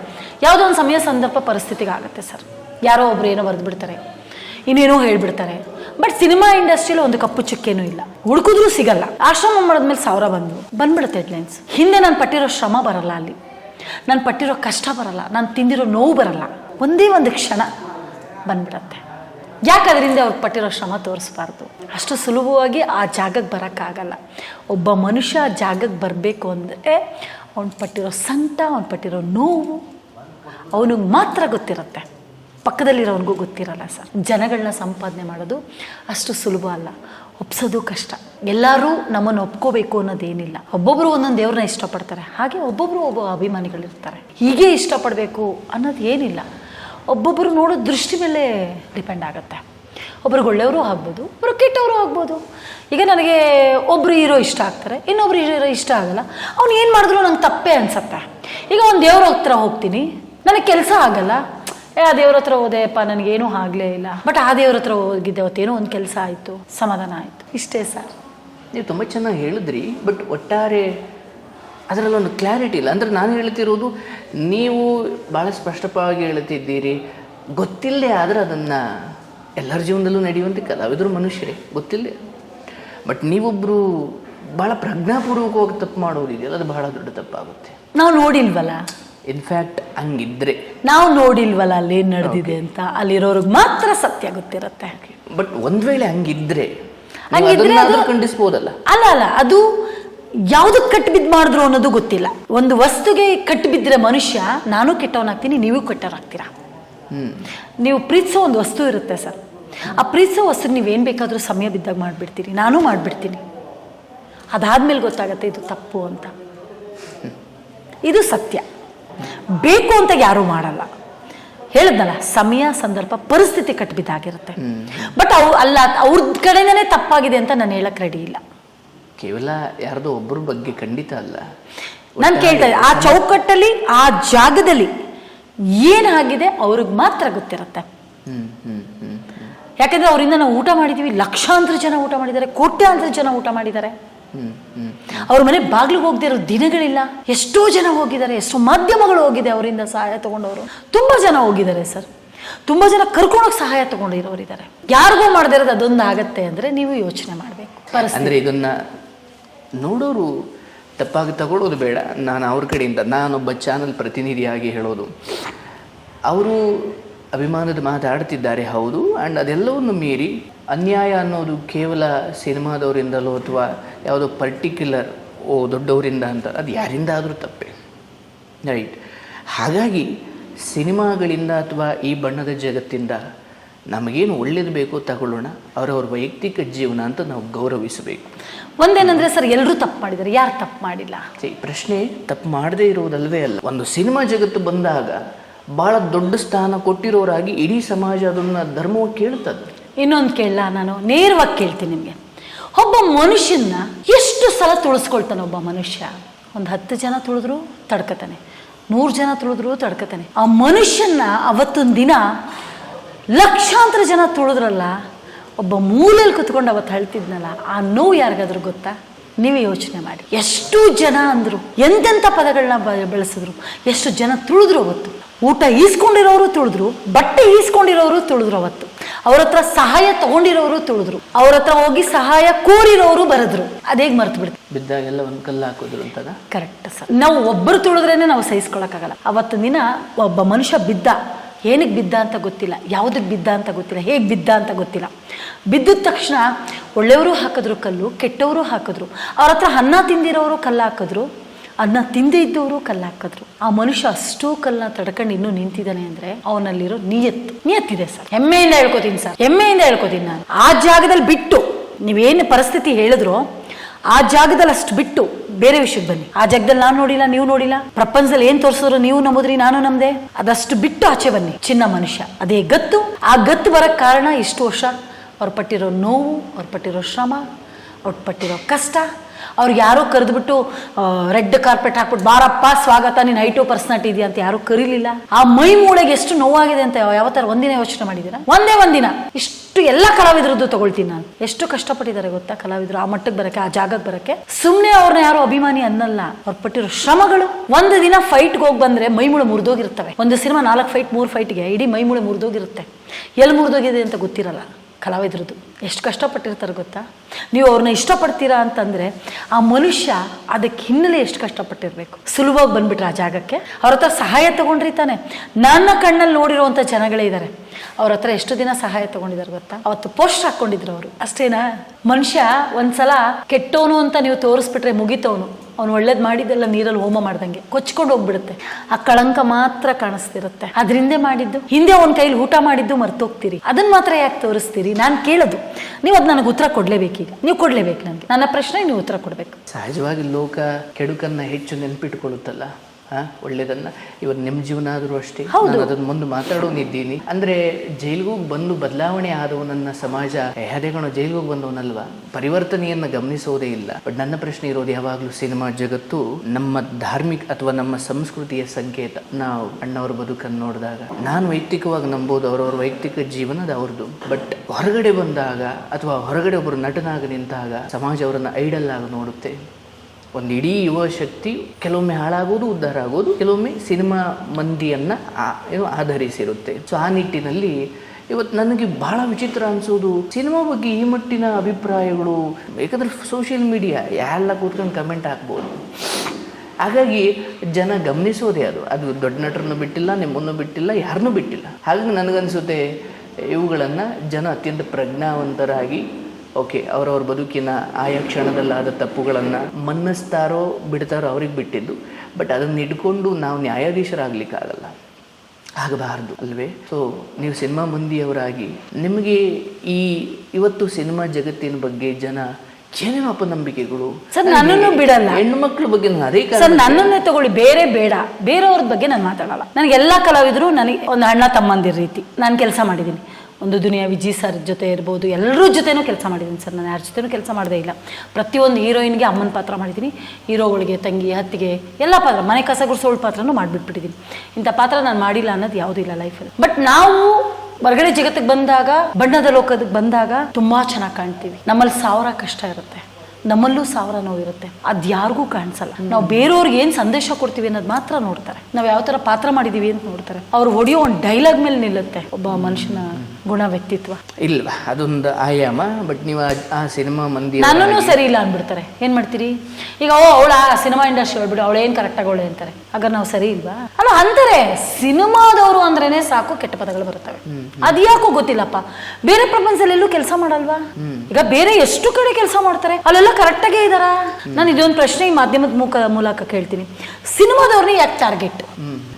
ಯಾವುದೋ ಒಂದು ಸಮಯ, ಸಂದರ್ಭ, ಪರಿಸ್ಥಿತಿಗೆ ಆಗುತ್ತೆ ಸರ್. ಯಾರೋ ಒಬ್ರು ಏನೋ ಬರೆದು ಬಿಡ್ತಾರೆ ಇನ್ನೇನೋ ಹೇಳ್ಬಿಡ್ತಾರೆ. ಬಟ್ ಸಿನಿಮಾ ಇಂಡಸ್ಟ್ರಿಯಲ್ಲಿ ಒಂದು ಕಪ್ಪು ಚುಕ್ಕೇನೂ ಇಲ್ಲ ಹುಡುಕಿದ್ರೂ ಸಿಗಲ್ಲ ಆಶ್ರಮ ಮಾಡಿದ್ಮೇಲೆ ಸಾವಿರ ಬಂದು ಬಂದ್ಬಿಡುತ್ತೆ ಹೆಡ್ಲೈನ್ಸ್ ಹಿಂದೆ ನಾನು ಪಟ್ಟಿರೋ ಶ್ರಮ ಬರಲ್ಲ ಅಲ್ಲಿ ನಾನು ಪಟ್ಟಿರೋ ಕಷ್ಟ ಬರಲ್ಲ ನಾನು ತಿಂದಿರೋ ನೋವು ಬರಲ್ಲ ಒಂದೇ ಒಂದು ಕ್ಷಣ ಬಂದ್ಬಿಡತ್ತೆ ಯಾಕೆ ಅದರಿಂದ ಅವ್ರು ಪಟ್ಟಿರೋ ಶ್ರಮ ತೋರಿಸ್ಬಾರ್ದು ಅಷ್ಟು ಸುಲಭವಾಗಿ ಆ ಜಾಗಕ್ಕೆ ಬರೋಕ್ಕಾಗಲ್ಲ ಒಬ್ಬ ಮನುಷ್ಯ ಆ ಜಾಗಕ್ಕೆ ಬರಬೇಕು ಅಂದರೆ ಅವ್ನು ಪಟ್ಟಿರೋ ಸಂಕಟ ಅವ್ನು ಪಟ್ಟಿರೋ ನೋವು ಅವನಿಗೆ ಮಾತ್ರ ಗೊತ್ತಿರುತ್ತೆ ಪಕ್ಕದಲ್ಲಿರೋನಿಗೂ ಗೊತ್ತಿರಲ್ಲ ಸರ್. ಜನಗಳನ್ನ ಸಂಪಾದನೆ ಮಾಡೋದು ಅಷ್ಟು ಸುಲಭ ಅಲ್ಲ. ಒಪ್ಸೋದು ಕಷ್ಟ. ಎಲ್ಲರೂ ನಮ್ಮನ್ನು ಒಪ್ಕೋಬೇಕು ಅನ್ನೋದೇನಿಲ್ಲ. ಒಬ್ಬೊಬ್ಬರು ಒಂದೊಂದು ದೇವ್ರನ್ನ ಇಷ್ಟಪಡ್ತಾರೆ. ಹಾಗೆ ಒಬ್ಬೊಬ್ಬರು ಒಬ್ಬ ಅಭಿಮಾನಿಗಳಿರ್ತಾರೆ. ಹೀಗೆ ಇಷ್ಟಪಡಬೇಕು ಅನ್ನೋದು ಏನಿಲ್ಲ. ಒಬ್ಬೊಬ್ಬರು ನೋಡೋ ದೃಷ್ಟಿ ಮೇಲೆ ಡಿಪೆಂಡ್ ಆಗುತ್ತೆ. ಒಬ್ರಿಗೆ ಒಳ್ಳೆಯವರು ಆಗ್ಬೋದು, ಒಬ್ರು ಕೆಟ್ಟವರು ಆಗ್ಬೋದು. ಈಗ ನನಗೆ ಒಬ್ರು ಹೀರೋ ಇಷ್ಟ ಆಗ್ತಾರೆ, ಇನ್ನೊಬ್ರು ಹೀರೋ ಇಷ್ಟ ಆಗಲ್ಲ. ಅವ್ನು ಏನು ಮಾಡಿದ್ರು ನಂಗೆ ತಪ್ಪೇ ಅನ್ಸತ್ತೆ. ಈಗ ಒಂದು ದೇವ್ರ ಹತ್ರ ಹೋಗ್ತೀನಿ. ನನಗೆ ಕೆಲಸ ಆಗಲ್ಲ. ಏ ಆ ದೇವ್ರ ಹತ್ರ ಹೋದೆಯಪ್ಪ ನನಗೇನೂ ಆಗಲೇ ಇಲ್ಲ. ಬಟ್ ಆ ದೇವ್ರ ಹತ್ರ ಹೋಗಿದ್ದೆ ಅವತ್ತೇನೋ ಒಂದು ಕೆಲಸ ಆಯಿತು. ಸಮಾಧಾನ ಆಯಿತು. ಇಷ್ಟೇ ಸರ್ ನೀವು ತುಂಬ ಚೆನ್ನಾಗಿ ಹೇಳಿದ್ರಿ ಬಟ್ ಒಟ್ಟಾರೆ ಅದರಲ್ಲೊಂದು ಕ್ಲಾರಿಟಿ ಇಲ್ಲ. ಅಂದರೆ ನಾನು ಹೇಳ್ತಿರೋದು ನೀವು ಭಾಳ ಸ್ಪಷ್ಟವಾಗಿ ಹೇಳ್ತಿದ್ದೀರಿ. ಗೊತ್ತಿಲ್ಲದೆ ಆದರೆ ಅದನ್ನು ಎಲ್ಲರ ಜೀವನದಲ್ಲೂ ನಡೆಯುವಂತೆ ಕಲಾವಿದರು ಮನುಷ್ಯರೇ ಗೊತ್ತಿಲ್ಲದೆ. ಬಟ್ ನೀವೊಬ್ಬರು ಭಾಳ ಪ್ರಜ್ಞಾಪೂರ್ವಕವಾಗಿ ತಪ್ಪು ಮಾಡೋದಿದೆಯಲ್ಲ ಅದು ಬಹಳ ದೊಡ್ಡ ತಪ್ಪಾಗುತ್ತೆ. ನಾವು ನೋಡಿಲ್ವಲ್ಲ? ಇನ್ಫ್ಯಾಕ್ಟ್ ಹಂಗಿದ್ರೆ. ನಾವು ನೋಡಿಲ್ವಲ್ಲ ಅಲ್ಲಿ ಏನು ನಡೆದಿದೆ ಅಂತ? ಅಲ್ಲಿರೋರಿಗೆ ಮಾತ್ರ ಸತ್ಯ ಗೊತ್ತಿರುತ್ತೆ. ಬಟ್ ಒಂದ್ ವೇಳೆ ಹಂಗಿದ್ರೆ ಹಂಗಿದ್ರೆ ಅದು- ಖಂಡಿಸ್ಬೋದಲ್ಲ ಅಲ್ಲ ಅಲ್ಲ ಅದು ಯಾವುದಕ್ಕೆ ಕಟ್ ಬಿದ್ದು ಮಾಡಿದ್ರು ಅನ್ನೋದು ಗೊತ್ತಿಲ್ಲ. ಒಂದು ವಸ್ತುಗೆ ಕಟ್ ಬಿದ್ದರೆ ಮನುಷ್ಯ ನಾನು ಕೆಟ್ಟವನಾಗ್ತೀನಿ ನೀವು ಕೆಟ್ಟವನಾಗ್ತೀರಾ ನೀವು ಪ್ರೀತಿಸೋ ಒಂದು ವಸ್ತು ಇರುತ್ತೆ ಸರ್. ಆ ಪ್ರೀತಿಸೋ ನೀವು ನೀವೇನು ಬೇಕಾದರೂ ಸಮಯ ಬಿದ್ದಾಗ ಮಾಡಿಬಿಡ್ತೀರಿ. ನಾನು ಮಾಡಿಬಿಡ್ತೀನಿ. ಅದಾದ್ಮೇಲೆ ಗೊತ್ತಾಗತ್ತೆ ಇದು ತಪ್ಪು ಅಂತ. ಇದು ಸತ್ಯ. ಬೇಕು ಅಂತ ಯಾರೂ ಮಾಡಲ್ಲ. ಹೇಳಿದ್ನಲ್ಲ ಸಮಯ ಸಂದರ್ಭ ಪರಿಸ್ಥಿತಿ ಕಟ್ಟಿಬಿದ್ದಾಗಿರುತ್ತೆ ಬಟ್ ಅವು ಅಲ್ಲ ಅವ್ರ ಕಡೆನೇ ತಪ್ಪಾಗಿದೆ ಅಂತ ನಾನು ಹೇಳಕ್ ರೆಡಿ ಇಲ್ಲ. ಕೇವಲ ಯಾರ್ದೋ ಒಬ್ಬರ ಬಗ್ಗೆ ಖಂಡಿತ ಅಲ್ಲ. ನಾನು ಕೇಳ್ತಾ ಇದ್ದೆ ಆ ಚೌಕಟ್ಟಲ್ಲಿ ಆ ಜಾಗದಲ್ಲಿ ಏನಾಗಿದೆ ಅವ್ರಿಗೆ ಮಾತ್ರ ಗೊತ್ತಿರುತ್ತೆ. ಯಾಕಂದ್ರೆ ಅವರಿಂದ ನಾವು ಊಟ ಮಾಡಿದೀವಿ ಲಕ್ಷಾಂತರ ಜನ ಊಟ ಮಾಡಿದ್ದಾರೆ ಕೋಟ್ಯಾಂತರ ಜನ ಊಟ ಮಾಡಿದ್ದಾರೆ. ಅವ್ರ ಮನೆ ಬಾಗ್ಲಿಗೆ ಹೋಗದೆ ಇರೋ ದಿನಗಳಿಲ್ಲ. ಎಷ್ಟೋ ಜನ ಹೋಗಿದ್ದಾರೆ, ಎಷ್ಟೋ ಮಾಧ್ಯಮಗಳು ಹೋಗಿದೆ ಅವರಿಂದ ಸಹಾಯ ತಗೊಂಡವರು. ತುಂಬ ಜನ ಹೋಗಿದ್ದಾರೆ ಸರ್. ತುಂಬ ಜನ ಕರ್ಕೊಂಡೋಗಿ ಸಹಾಯ ತಗೊಂಡಿರೋರಿದ್ದಾರೆ ಯಾರಿಗೂ ಮಾಡದೇ ಇರೋದು ಅದೊಂದು ಆಗತ್ತೆ ಅಂದರೆ ನೀವು ಯೋಚನೆ ಮಾಡಬೇಕು. ಅಂದರೆ ಇದನ್ನು ನೋಡೋರು ತಪ್ಪಾಗಿ ತಗೊಳ್ಳೋದು ಬೇಡ. ನಾನು ಅವ್ರ ಕಡೆಯಿಂದ, ನಾನೊಬ್ಬ ಚಾನಲ್ ಪ್ರತಿನಿಧಿಯಾಗಿ ಹೇಳೋದು. ಅವರು ಅಭಿಮಾನದ ಮಾತಾಡ್ತಿದ್ದಾರೆ, ಹೌದು. ಆ್ಯಂಡ್ ಅದೆಲ್ಲವನ್ನು ಮೀರಿ ಅನ್ಯಾಯ ಅನ್ನೋದು ಕೇವಲ ಸಿನಿಮಾದವರಿಂದಲೋ ಅಥವಾ ಯಾವುದೋ ಪರ್ಟಿಕ್ಯುಲರ್ ಓ ದೊಡ್ಡವರಿಂದ ಅಂತ ಅದು ಯಾರಿಂದ ಆದರೂ ತಪ್ಪೆ. ರೈಟ್ ಹಾಗಾಗಿ ಸಿನಿಮಾಗಳಿಂದ ಅಥವಾ ಈ ಬಣ್ಣದ ಜಗತ್ತಿಂದ ನಮಗೇನು ಒಳ್ಳೇದು ಬೇಕೋ ತಗೊಳ್ಳೋಣ ಅವರವ್ರ ವೈಯಕ್ತಿಕ ಜೀವನ ಅಂತ ನಾವು ಗೌರವಿಸಬೇಕು. ಒಂದೇನಂದ್ರೆ ಸರ್ ಎಲ್ಲರೂ ತಪ್ಪು ಮಾಡಿದ್ದಾರೆ ಯಾರು ತಪ್ಪು ಮಾಡಿಲ್ಲ? ಪ್ರಶ್ನೆ ತಪ್ಪು ಮಾಡದೇ ಇರೋದಲ್ವೇ ಅಲ್ಲ. ಒಂದು ಸಿನಿಮಾ ಜಗತ್ತು ಬಂದಾಗ ಭಾಳ ದೊಡ್ಡ ಸ್ಥಾನ ಕೊಟ್ಟಿರೋರಾಗಿ ಇಡೀ ಸಮಾಜ ಅದನ್ನು ಧರ್ಮವು ಕೇಳ್ತದೆ. ಇನ್ನೊಂದು ಕೇಳಲ್ಲ ನಾನು, ನೇರವಾಗಿ ಕೇಳ್ತೀನಿ ನಿಮಗೆ. ಒಬ್ಬ ಮನುಷ್ಯನ ಎಷ್ಟು ಸಲ ತುಳಿಸ್ಕೊಳ್ತಾನೆ ಒಬ್ಬ ಮನುಷ್ಯ? ಒಂದು ಹತ್ತು ಜನ ತುಳಿದ್ರು ತಡ್ಕತಾನೆ, ನೂರು ಜನ ತುಳಿದ್ರು ತಡ್ಕತಾನೆ. ಆ ಮನುಷ್ಯನ ಅವತ್ತೊಂದು ದಿನ ಲಕ್ಷಾಂತರ ಜನ ತುಳಿದ್ರಲ್ಲ, ಒಬ್ಬ ಮೂಲೆಯಲ್ಲಿ ಕುತ್ಕೊಂಡು ಅವತ್ತು ಅಳ್ತಿದ್ನಲ್ಲ ಆ ನೋವು ಯಾರಿಗಾದ್ರೂ ಗೊತ್ತಾ? ನೀವೇ ಯೋಚನೆ ಮಾಡಿ. ಎಷ್ಟು ಜನ ಅಂದರು ಎಂತೆಂಥ ಪದಗಳನ್ನ ಬೆಳೆಸಿದ್ರು, ಎಷ್ಟು ಜನ ತುಳಿದ್ರು ಅವತ್ತು? ಊಟ ಈಸ್ಕೊಂಡಿರೋರು ತುಳಿದ್ರು ಬಟ್ಟೆ ಈಸ್ಕೊಂಡಿರೋರು ತುಳಿದ್ರು ಅವತ್ತು. ಅವ್ರ ಹತ್ರ ಸಹಾಯ ತಗೊಂಡಿರೋರು ತುಳಿದ್ರು. ಅವ್ರ ಹತ್ರ ಹೋಗಿ ಸಹಾಯ ಕೋರಿರೋರು ಬರೆದ್ರು. ಅದೇಗ್ ಮರ್ತು ಬಿಡ್ತು? ಬಿದ್ದಾಗೆಲ್ಲ ಒಂದು ಕಲ್ಲು ಹಾಕೋದ್ರು ಅಂತದ ಕರೆಕ್ಟ್ ಸರ್. ನಾವು ಒಬ್ಬರು ತುಳಿದ್ರೇನೆ ನಾವು ಸಹಿಸ್ಕೊಳಕ್ಕಾಗಲ್ಲ. ಅವತ್ತು ದಿನ ಒಬ್ಬ ಮನುಷ್ಯ ಬಿದ್ದ. ಏನಕ್ಕೆ ಬಿದ್ದ ಅಂತ ಗೊತ್ತಿಲ್ಲ. ಯಾವುದಕ್ಕೆ ಬಿದ್ದ ಅಂತ ಗೊತ್ತಿಲ್ಲ. ಹೇಗೆ ಬಿದ್ದ ಅಂತ ಗೊತ್ತಿಲ್ಲ. ಬಿದ್ದಿದ ತಕ್ಷಣ ಒಳ್ಳೆಯವರು ಹಾಕಿದ್ರು ಕಲ್ಲು ಕೆಟ್ಟವರು ಹಾಕಿದ್ರು. ಅವ್ರ ಹತ್ರ ಅನ್ನ ತಿಂದಿರೋರು ಕಲ್ಲು ಹಾಕಿದ್ರು. ಅನ್ನ ತಿಂದೇ ಇದ್ದವರು ಕಲ್ಲು ಹಾಕಿದ್ರು ಆ ಮನುಷ್ಯ ಅಷ್ಟು ಕಲ್ಲನ್ನ ತಡ್ಕೊಂಡು ಇನ್ನೂ ನಿಂತಿದ್ದಾನೆ ಅಂದ್ರೆ ಅವನಲ್ಲಿರೋ ನಿಯತ್ತು. ನಿಯತ್ತಿದೆ ಸರ್. ಹೆಮ್ಮೆಯಿಂದ ಹೇಳ್ಕೊತೀನಿ ಸರ್. ಹೆಮ್ಮೆಯಿಂದ ಹೇಳ್ಕೊತೀನಿ ನಾನು. ಆ ಜಾಗದಲ್ಲಿ ಬಿಟ್ಟು, ನೀವೇನು ಪರಿಸ್ಥಿತಿ ಹೇಳಿದ್ರು, ಆ ಜಾಗದಲ್ಲಿ ಅಷ್ಟು ಬಿಟ್ಟು ಬೇರೆ ವಿಷಯಕ್ಕೆ ಬನ್ನಿ. ಆ ಜಾಗದಲ್ಲಿ ನಾನು ನೋಡಿಲ್ಲ, ನೀವು ನೋಡಿಲ್ಲ. ಪ್ರಪಂಚದಲ್ಲಿ ಏನ್ ತೋರಿಸಿದ್ರು ನೀವು ನಂಬುದ್ರಿ, ನಾನು ನಮ್ದೆ ಅದಷ್ಟು ಬಿಟ್ಟು ಆಚೆ ಬನ್ನಿ. ಚಿನ್ನ ಮನುಷ್ಯ. ಅದೇ ಗತ್ತು. ಆ ಗತ್ತು ಬರ ಕಾರಣ ಇಷ್ಟು ವರ್ಷ. ಅವ್ರು ಪಟ್ಟಿರೋ ನೋವು, ಅವ್ರು ಪಟ್ಟಿರೋ ಶ್ರಮ, ಅವ್ರು ಪಟ್ಟಿರೋ ಕಷ್ಟ. ಅವ್ರಿಗೆ ಯಾರೋ ಕರೆದ್ಬಿಟ್ಟು ರೆಡ್ ಕಾರ್ಪೆಟ್ ಹಾಕ್ಬಿಟ್ಟು ಬಾರಪ್ಪ, ಸ್ವಾಗತ, ನೀನು ಟು ಪರ್ಸನಾಲಿಟಿ ಇದೆಯಾ ಅಂತ ಯಾರು ಕರೀಲಿಲ್ಲ. ಆ ಮೈ ಮೂಳೆಗೆ ಎಷ್ಟು ನೋವಾಗಿದೆ ಅಂತ ಯಾವತ್ತಾರ ಒಂದಿನ ಯೋಚನೆ ಮಾಡಿದ್ದೀರಾ? ಒಂದೇ ಒಂದಿನ. ಇಷ್ಟು ಎಲ್ಲ ಕಲಾವಿದರದ್ದು ತಗೊಳ್ತೀನಿ ನಾನು. ಎಷ್ಟು ಕಷ್ಟಪಟ್ಟಿದ್ದಾರೆ ಗೊತ್ತಾ ಕಲಾವಿದರು? ಆ ಮಟ್ಟಕ್ಕೆ ಬರಕ್ಕೆ, ಆ ಜಾಗಕ್ಕೆ ಬರಕ್ಕೆ. ಸುಮ್ಮನೆ ಅವ್ರನ್ನ ಯಾರು ಅಭಿಮಾನಿ ಅನ್ನಲ್ಲ. ಅವ್ರು ಪಟ್ಟಿರೋ ಶ್ರಮಗಳು. ಒಂದು ದಿನ ಫೈಟ್ಗೆ ಹೋಗಿ ಬಂದ್ರೆ ಮೈಮೂಳೆ ಮುರಿದೋಗಿರ್ತವೆ. ಒಂದು ಸಿನಿಮಾ ನಾಲ್ಕು ಫೈಟ್ ಮೂರು ಫೈಟ್ಗೆ ಇಡೀ ಮೈಮೂಳೆ ಮುರಿದೋಗಿರುತ್ತೆ. ಎಲ್ಲಿ ಮುರಿದೋಗಿದೆ ಅಂತ ಗೊತ್ತಿರಲ್ಲ ಕಲಾವಿದ್ರದ್ದು. ಎಷ್ಟು ಕಷ್ಟಪಟ್ಟಿರ್ತಾರೆ ಗೊತ್ತಾ? ನೀವು ಅವ್ರನ್ನ ಇಷ್ಟಪಡ್ತೀರಾ ಅಂತಂದರೆ ಆ ಮನುಷ್ಯ ಅದಕ್ಕೆ ಹಿನ್ನೆಲೆ ಎಷ್ಟು ಕಷ್ಟಪಟ್ಟಿರಬೇಕು. ಸುಲಭವಾಗಿ ಬಂದ್ಬಿಟ್ರೆ ಆ ಜಾಗಕ್ಕೆ. ಅವ್ರ ಹತ್ರ ಸಹಾಯ ತಗೊಂಡ್ರಿ ತಾನೆ. ನನ್ನ ಕಣ್ಣಲ್ಲಿ ನೋಡಿರುವಂಥ ಜನಗಳೇ ಇದ್ದಾರೆ ಅವ್ರ ಹತ್ರ ಎಷ್ಟು ದಿನ ಸಹಾಯ ತಗೊಂಡಿದ್ದಾರೆ ಗೊತ್ತಾ? ಅವತ್ತು ಪೋಸ್ಟ್ ಹಾಕ್ಕೊಂಡಿದ್ರು ಅವರು. ಅಷ್ಟೇನಾ? ಮನುಷ್ಯ ಒಂದ್ಸಲ ಕೆಟ್ಟವನು ಅಂತ ನೀವು ತೋರಿಸ್ಬಿಟ್ರೆ ಮುಗಿತವನು. ಅವ್ನು ಒಳ್ಳೇದು ಮಾಡಿದ್ದೆಲ್ಲ ನೀರಲ್ಲಿ ಹೋಮ ಮಾಡ್ದಂಗೆ. ಕೊಚ್ಕೊಂಡು ಹೋಗ್ಬಿಡುತ್ತೆ. ಆ ಕಳಂಕ ಮಾತ್ರ ಕಾಣಿಸ್ತಿರುತ್ತೆ. ಅದ್ರಿಂದೆ ಮಾಡಿದ್ದು. ಹಿಂದೆ ಅವನ ಕೈಲಿ ಊಟ ಮಾಡಿದ್ದು ಮರ್ತೋಗ್ತೀರಿ. ಅದನ್ನ ಮಾತ್ರ ಯಾಕೆ ತೋರಿಸ್ತೀರಿ? ನಾನು ಕೇಳೋದು. ನೀವು ಅದು ನನಗೆ ಉತ್ತರ ಕೊಡಲೇಬೇಕೀಗ ನೀವು ಕೊಡಲೇಬೇಕು ನನಗೆ. ನನ್ನ ಪ್ರಶ್ನೆಗೆ ನೀವು ಉತ್ತರ ಕೊಡಬೇಕು. ಸಹಜವಾಗಿ ಲೋಕ ಕೆಡುಕನ್ನು ಹೆಚ್ಚು ನೆನಪಿಟ್ಕೊಳ್ಳುತ್ತಲ್ಲ. ಹಾ ಒಳ್ಳೇದನ್ನ. ಇವತ್ತು ನಿಮ್ಮ ಜೀವನ ಆದರೂ ಅಷ್ಟೇ ನಾನು ಅದನ್ನ ಮುಂದೆ ಮಾತಾಡೋನಿದ್ದೀನಿ. ಅಂದ್ರೆ ಜೈಲಿಗೂ ಬಂದು ಬದಲಾವಣೆ ಆದವನನ್ನ ಸಮಾಜ. ಯಾವ್ದೇಗಣ ಜೈಲಿಗೆ ಬಂದವನಲ್ವಾ? ಪರಿವರ್ತನೆಯನ್ನ ಗಮನಿಸೋದೇ ಇಲ್ಲ. ಬಟ್ ನನ್ನ ಪ್ರಶ್ನೆ ಇರೋದು ಯಾವಾಗಲೂ ಸಿನಿಮಾ ಜಗತ್ತು ನಮ್ಮ ಧಾರ್ಮಿಕ ಅಥವಾ ನಮ್ಮ ಸಂಸ್ಕೃತಿಯ ಸಂಕೇತ. ನಾವು ಅಣ್ಣವ್ರ ಬದುಕನ್ನು ನೋಡಿದಾಗ. ನಾನು ವೈಯಕ್ತಿಕವಾಗಿ ನಂಬೋದು ಅವ್ರವ್ರ ವೈಯಕ್ತಿಕ ಜೀವನದ ಅವ್ರದ್ದು ಬಟ್ ಹೊರಗಡೆ ಬಂದಾಗ ಅಥವಾ ಹೊರಗಡೆ ಒಬ್ಬರು ನಟನಾಗಿ ನಿಂತಾಗ ಸಮಾಜ ಅವರನ್ನು ಐಡಲ್ ಆಗಿ ನೋಡುತ್ತೆ. ಒಂದು ಇಡೀ ಯುವ ಶಕ್ತಿ ಕೆಲವೊಮ್ಮೆ ಹಾಳಾಗೋದು, ಉದ್ಧಾರ ಆಗೋದು, ಕೆಲವೊಮ್ಮೆ ಸಿನಿಮಾ ಮಂದಿಯನ್ನ ಏನು ಆಧರಿಸಿರುತ್ತೆ. ಸೊ ಆ ನಿಟ್ಟಿನಲ್ಲಿ ಇವತ್ತು ನನಗೆ ಬಹಳ ವಿಚಿತ್ರ ಅನಿಸೋದು, ಸಿನಿಮಾ ಬಗ್ಗೆ ಈ ಮಟ್ಟಿನ ಅಭಿಪ್ರಾಯಗಳು ಯಾಕಂದ್ರೆ ಸೋಷಿಯಲ್ ಮೀಡಿಯಾ ಎಲ್ಲ ಕೂತ್ಕೊಂಡು ಕಮೆಂಟ್ ಹಾಕ್ಬೋದು. ಹಾಗಾಗಿ ಜನ ಗಮನಿಸೋದೇ ಅದು. ಅದು ದೊಡ್ಡ ನಟರನ್ನು ಬಿಟ್ಟಿಲ್ಲ, ನಿಮ್ಮನ್ನು ಬಿಟ್ಟಿಲ್ಲ, ಯಾರನ್ನೂ ಬಿಟ್ಟಿಲ್ಲ. ಹಾಗಾಗಿ ನನಗನ್ಸುತ್ತೆ ಇವುಗಳನ್ನು ಜನ ಅತ್ಯಂತ ಪ್ರಜ್ಞಾವಂತರಾಗಿ ಓಕೆ ಅವರವ್ರ ಬದುಕಿನ ಆಯಾ ಕ್ಷಣದಲ್ಲಾದ ತಪ್ಪುಗಳನ್ನು ಮನ್ನಿಸ್ತಾರೋ ಬಿಡ್ತಾರೋ ಅವ್ರಿಗೆ ಬಿಟ್ಟಿದ್ದು. ಬಟ್ ಅದನ್ನು ಇಟ್ಕೊಂಡು ನಾವು ನ್ಯಾಯಾಧೀಶರಾಗಲಿಕ್ಕಾಗಲ್ಲ. ಆಗಬಾರ್ದು ಅಲ್ವೇ? ಸೊ ನೀವು ಸಿನಿಮಾ ಮಂದಿಯವರಾಗಿ ನಿಮಗೆ ಈ ಇವತ್ತು ಸಿನಿಮಾ ಜಗತ್ತಿನ ಬಗ್ಗೆ ಜನ ಏನೇನು ಅಪನಂಬಿಕೆಗಳು? ಸರ್ ನನ್ನನ್ನು ಬಿಡಲ್ಲ. ಹೆಣ್ಣು ಮಕ್ಕಳ ಬಗ್ಗೆ ನಾನು ಅದೇ ಸರ್ ನನ್ನನ್ನೇ ತಗೊಳ್ಳಿ. ಬೇರೆ ಬೇಡ. ಬೇರೆಯವ್ರ ಬಗ್ಗೆ ನಾನು ಮಾತಾಡಲ್ಲ. ನನಗೆ ಎಲ್ಲ ಕಲಾವಿದರು ನನಗೆ ಒಂದು ಅಣ್ಣ ತಮ್ಮಂದಿರ ರೀತಿ. ನಾನು ಕೆಲಸ ಮಾಡಿದ್ದೀನಿ ಒಂದು ದುನಿಯಾ ವಿಜಿ ಸರ್ ಜೊತೆ ಇರ್ಬೋದು ಎಲ್ಲರ ಜೊತೆನೂ ಕೆಲಸ ಮಾಡಿದ್ದೀನಿ ಸರ್. ನಾನು ಯಾರ ಜೊತೆನೂ ಕೆಲಸ ಮಾಡದೇ ಇಲ್ಲ. ಪ್ರತಿಯೊಂದು ಹೀರೋಯಿನ್ಗೆ ಅಮ್ಮನ ಪಾತ್ರ ಮಾಡಿದ್ದೀನಿ, ಹೀರೋಗಳಿಗೆ, ತಂಗಿ, ಹತ್ತಿಗೆ, ಎಲ್ಲ ಪಾತ್ರ, ಮನೆ ಕಸ ಗುಡಿಸೋಳು ಪಾತ್ರನೂ ಮಾಡಿಬಿಟ್ಬಿಟ್ಟಿದ್ದೀನಿ. ಇಂಥ ಪಾತ್ರ ನಾನು ಮಾಡಿಲ್ಲ ಅನ್ನೋದು ಯಾವುದೂ ಇಲ್ಲ ಲೈಫಲ್ಲಿ. ಬಟ್ ನಾವು ಹೊರಗಡೆ ಜಗತ್ತಿಗೆ ಬಂದಾಗ, ಬಣ್ಣದ ಲೋಕದಕ್ಕೆ ಬಂದಾಗ ತುಂಬ ಚೆನ್ನಾಗಿ ಕಾಣ್ತೀವಿ. ನಮ್ಮಲ್ಲಿ ಸಾವಿರ ಕಷ್ಟ ಇರುತ್ತೆ. ನಮ್ಮಲ್ಲೂ ಸಾವಿರ ನೋವಿರುತ್ತೆ. ಅದು ಯಾರಿಗೂ ಕಾಣಿಸಲ್ಲ. ನಾವು ಬೇರೆಯವ್ರಿಗೆ ಏನು ಸಂದೇಶ ಕೊಡ್ತೀವಿ ಅನ್ನೋದು ಮಾತ್ರ ನೋಡ್ತಾರೆ. ನಾವು ಯಾವ ಥರ ಪಾತ್ರ ಮಾಡಿದ್ದೀವಿ ಅಂತ ನೋಡ್ತಾರೆ. ಅವ್ರು ಹೊಡೆಯೋ ಒಂದು ಡೈಲಾಗ್ ಮೇಲೆ ನಿಲ್ಲುತ್ತೆ. ಒಬ್ಬ ಮನುಷ್ಯನ ಗುಣ ವ್ಯಕ್ತಿತ್ವ. ಇಲ್ವಾ? ಅದೊಂದು ಆಯಾಮ ಬಟ್ ನೀವು ಆ- ಸಿನಿಮಾ ಮಂದಿ ನಾನು ಸರಿ ಇಲ್ಲ ಅಂದ್ಬಿಡ್ತಾರೆ. ಏನು ಮಾಡ್ತೀರಿ? ಈಗ ಓ ಅವಳ ಸಿನಿಮಾ ಇಂಡಸ್ಟ್ರಿ ಹೇಳ್ಬಿಡು ಅವಳು ಏನು ಕರೆಕ್ಟಾಗಿ ಅವಳೆ ಅಂತಾರೆ. ಆಗ ನಾವು ಸರಿ ಇಲ್ವಾ? ಅಲ್ಲ ಅಂತಾರೆ ಸಿನಿಮಾದವರು ಅಂದ್ರೇನೆ ಸಾಕು ಕೆಟ್ಟ ಪದಗಳು ಬರುತ್ತವೆ. ಅದ್ಯಾಕೋ ಗೊತ್ತಿಲ್ಲಪ್ಪ? ಬೇರೆ ಪ್ರಪಂಚದಲ್ಲೆಲ್ಲೂ ಕೆಲಸ ಮಾಡಲ್ವಾ? ಈಗ ಬೇರೆ ಎಷ್ಟು ಕಡೆ ಕೆಲಸ ಮಾಡ್ತಾರೆ? ಅಲ್ಲೆಲ್ಲ ಕರೆಕ್ಟಾಗೇ ಇದಾರಾ? ನಾನು ಇದೊಂದು ಪ್ರಶ್ನೆ ಈ ಮಾಧ್ಯಮದ ಮುಖ ಮೂಲಕ ಕೇಳ್ತೀನಿ. ಸಿನಿಮಾದವ್ರನ್ನ ಯಾಕೆ ಟಾರ್ಗೆಟ್